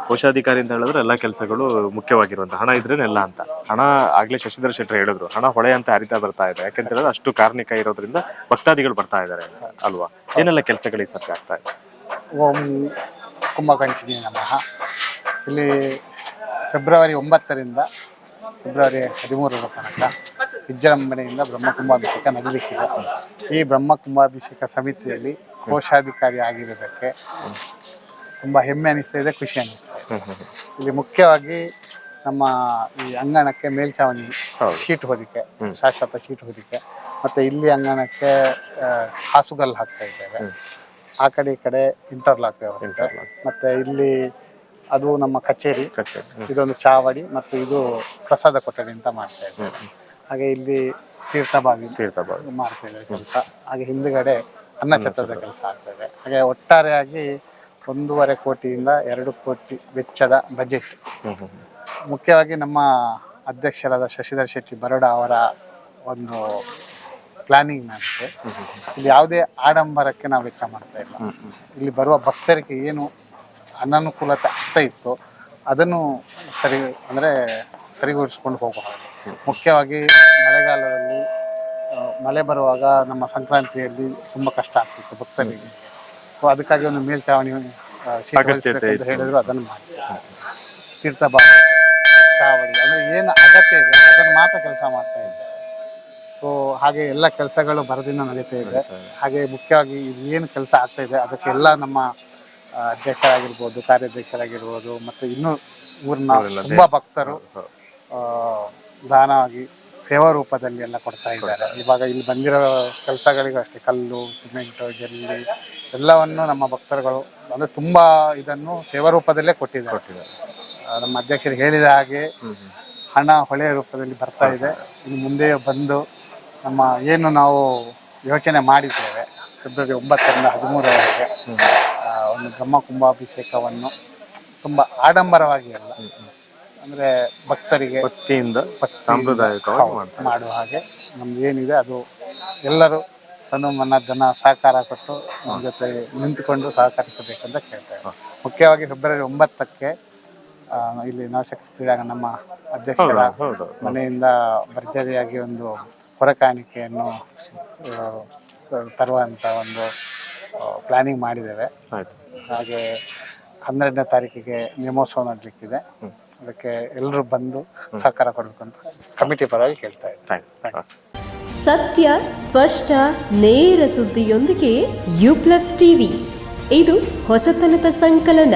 ಕೋಶಾಧಿಕಾರಿ ಅಂತ ಹೇಳಿದ್ರೆ ಎಲ್ಲ ಕೆಲಸಗಳು ಮುಖ್ಯವಾಗಿರುವಂತ ಹಣ ಇದ್ರೇನೆ ಎಲ್ಲ ಅಂತ. ಹಣ ಆಗ್ಲೇ ಶಶಿಧರ್ ಶೆಟ್ಟರ್ ಹೇಳಿದ್ರು. ಹಣ ಹೊಳೆ ಅಂತ ಹರಿತಾ ಬರ್ತಾ ಇದೆ. ಯಾಕಂತ ಹೇಳಿದ್ರೆ ಅಷ್ಟು ಕಾರ್ಮಿಕ ಇರೋದ್ರಿಂದ ಭಕ್ತಾದಿಗಳು ಬರ್ತಾ ಇದ್ದಾರೆ ಅಲ್ವಾ? ಏನೆಲ್ಲ ಕೆಲಸಗಳು ಈ ಸರ್ತಿ ಆಗ್ತಾ ಇದೆ? ಓಂ ಕುಂಭಕಂಠಿನಿ ನಮಃ. ಇಲ್ಲಿ ಫೆಬ್ರವರಿ ಒಂಬತ್ತರಿಂದ ಫೆಬ್ರವರಿ ಹದಿಮೂರರ ತನಕ ವಿಜೃಂಭಣೆಯಿಂದ ಬ್ರಹ್ಮಕುಂಭಾಭಿಷೇಕ ನಡೀಲಿಕ್ಕಿದೆ. ಈ ಬ್ರಹ್ಮಕುಂಭಾಭಿಷೇಕ ಸಮಿತಿಯಲ್ಲಿ ಕೋಶಾಧಿಕಾರಿ ಆಗಿರೋದಕ್ಕೆ ತುಂಬ ಹೆಮ್ಮೆ ಅನಿಸ್ತಾ ಇದೆ ಖುಷಿ ಅನಿಸ್ತಾ ಇದೆ. ಇಲ್ಲಿ ಮುಖ್ಯವಾಗಿ ನಮ್ಮ ಈ ಅಂಗಣಕ್ಕೆ ಮೇಲ್ಛಾವಣಿ ಶೀಟ್ ಹೊದಿಕೆ ಶಾಶ್ವತ ಶೀಟ್ ಹೊದಿಕೆ ಮತ್ತೆ ಇಲ್ಲಿ ಅಂಗಣಕ್ಕೆ ಹಾಸುಗಲ್ ಹಾಕ್ತಾ ಇದ್ದೇವೆ. ಆ ಕಡೆ ಈ ಕಡೆ ಇಂಟರ್ಲಾಕ್ ವ್ಯವಸ್ಥೆ. ಮತ್ತೆ ಇಲ್ಲಿ ಅದು ನಮ್ಮ ಕಚೇರಿ. ಇದೊಂದು ಚಾವಡಿ ಮತ್ತು ಇದು ಪ್ರಸಾದ ಕೊಠಡಿ ಅಂತ ಮಾಡ್ತಾ ಇದ್ದೇವೆ. ಹಾಗೆ ಇಲ್ಲಿ ತೀರ್ಥಬಾವಿ ತೀರ್ಥಬಾವಿ ಮಾಡ್ತಾ ಇದ್ದೇವೆ ಕೆಲಸ. ಹಾಗೆ ಹಿಂದುಗಡೆ ಅನ್ನಛತ್ರದ ಕೆಲಸ ಆಗ್ತದೆ. ಹಾಗೆ ಒಟ್ಟಾರೆಯಾಗಿ ಒಂದೂವರೆ ಕೋಟಿಯಿಂದ ಎರಡು ಕೋಟಿ ವೆಚ್ಚದ ಬಜೆಟ್ ಮುಖ್ಯವಾಗಿ ನಮ್ಮ ಅಧ್ಯಕ್ಷರಾದ ಶಶಿಧರ್ ಶೆಟ್ಟಿ ಬರೋಡ ಅವರ ಒಂದು ಪ್ಲಾನಿಂಗ್ ನಂತೆ ಇಲ್ಲಿ ಯಾವುದೇ ಆಡಂಬರಕ್ಕೆ ನಾವು ವೆಚ್ಚ ಮಾಡ್ತಾ ಇಲ್ಲ. ಇಲ್ಲಿ ಬರುವ ಭಕ್ತರಿಗೆ ಏನು ಅನನುಕೂಲತೆ ಆಗ್ತಾ ಇತ್ತು ಅದನ್ನು ಸರಿ ಅಂದರೆ ಸರಿಗೊಳಿಸ್ಕೊಂಡು ಹೋಗಬಹುದು ಮುಖ್ಯವಾಗಿ ಮಳೆಗಾಲದಲ್ಲಿ ಆ, ಮಳೆ ಬರುವಾಗ ನಮ್ಮ ಸಂಕ್ರಾಂತಿಯಲ್ಲಿ ತುಂಬ ಕಷ್ಟ ಆಗ್ತಿತ್ತು ಭಕ್ತರಿಗೆ. ಸೊ ಅದಕ್ಕಾಗಿ ಒಂದು ಮೇಲ್ಚಾವಣಿ ಆ, ಶೀಟ್ ಅಂತ ಹೇಳಿದ್ರು ಅದನ್ನು ಮಾಡ್ತೀವಿ ತೀರ್ಥಭಾಗ ಚಾವಡಿ ಅಂದರೆ ಏನು ಅಗತ್ಯ ಇದೆ ಅದನ್ನು ಮಾತ್ರ ಕೆಲಸ ಮಾಡ್ತಾ ಇದ್ದೆ. ಸೊ ಹಾಗೆ ಎಲ್ಲ ಕೆಲಸಗಳು ಬರದಿಂದ ನಡೀತಾ ಇದೆ. ಹಾಗೆ ಮುಖ್ಯವಾಗಿ ಏನು ಕೆಲಸ ಆಗ್ತಾ ಇದೆ ಅದಕ್ಕೆಲ್ಲ ನಮ್ಮ ಅಧ್ಯಕ್ಷರಾಗಿರ್ಬೋದು ಕಾರ್ಯಾಧ್ಯಕ್ಷರಾಗಿರ್ಬೋದು ಮತ್ತು ಇನ್ನೂ ಊರಿನ ತುಂಬ ಭಕ್ತರು ಆ, ದಾನವಾಗಿ ಸೇವಾ ರೂಪದಲ್ಲಿ ಎಲ್ಲ ಕೊಡ್ತಾ ಇದ್ದಾರೆ. ಇವಾಗ ಇಲ್ಲಿ ಬಂದಿರೋ ಕೆಲಸಗಳಿಗೂ ಅಷ್ಟೇ ಕಲ್ಲು ಸಿಮೆಂಟು ಜಲ್ಲಿ ಎಲ್ಲವನ್ನು ನಮ್ಮ ಭಕ್ತರುಗಳು ಅಂದರೆ ತುಂಬ ಇದನ್ನು ಸೇವಾ ರೂಪದಲ್ಲೇ ಕೊಟ್ಟಿದ್ದಾರೆ. ಆ, ನಮ್ಮ ಅಧ್ಯಕ್ಷರು ಹೇಳಿದ ಹಾಗೆ ಹಣ ಹೊಳೆ ರೂಪದಲ್ಲಿ ಬರ್ತಾ ಇದೆ. ಇನ್ನು ಮುಂದೆ ಬಂದು ನಮ್ಮ ಏನು ನಾವು ಯೋಚನೆ ಮಾಡಿದ್ದೇವೆ ಫೆಬ್ರವರಿ ಒಂಬತ್ತರಿಂದ ಹದಿಮೂರರವರೆಗೆ. ಆ, ಒಂದು ಬ್ರಹ್ಮ ಕುಂಭಾಭಿಷೇಕವನ್ನು ತುಂಬ ಆಡಂಬರವಾಗಿ ಅಲ್ಲ ಅಂದ್ರೆ ಭಕ್ತರಿಗೆ ಭಕ್ತಿಯಿಂದ ಸಾಂಪ್ರದಾಯಿಕವಾಗಿ ಮಾಡ್ತಾರೆ. ಮಾಡುವ ಹಾಗೆ ನಮ್ದು ಏನಿದೆ ಅದು ಎಲ್ಲರೂ ತನ್ನ ಮನ ಧನ ಸಹಕಾರ ಕೊಟ್ಟು ನಮ್ಮ ಜೊತೆ ನಿಂತುಕೊಂಡು ಸಹಕರಿಸಬೇಕಂತ ಕೇಳ್ತೇವೆ. ಮುಖ್ಯವಾಗಿ ಫೆಬ್ರವರಿ ಒಂಬತ್ತಕ್ಕೆ ಆ, ಇಲ್ಲಿ ನವಶಕ್ತಿ ಕ್ರೀಡಾಂಗಣ ನಮ್ಮ ಅಧ್ಯಕ್ಷರ ಹೌದು? ಮನೆಯಿಂದ ಭರ್ಜರಿಯಾಗಿ ಒಂದು ಹೊರಕಾಣಿಕೆಯನ್ನು ತರುವಂತ ಒಂದು ಪ್ಲಾನಿಂಗ್ ಮಾಡಿದ್ದೇವೆ. ಆಯ್ತು. ಹಾಗೆ ಹನ್ನೆರಡನೇ ತಾರೀಕಿಗೆ ನೇಮೋತ್ಸವ ನಡಲಿಕ್ಕಿದೆ ಅದಕ್ಕೆ ಎಲ್ಲರೂ ಬಂದು ಸಹಕಾರ ಕೊಡಬೇಕು ಅಂತ ಕಮಿಟಿ ಪರವಾಗಿ ಕೇಳ್ತಾ ಇದ್ದೀನಿ ಸತ್ಯ ಸ್ಪಷ್ಟ ನೇರ ಸುದ್ದಿಯೊಂದಿಗೆ ಯು ಪ್ಲಸ್ ಟಿವಿ ಇದು ಹೊಸತನದ ಸಂಕಲನ.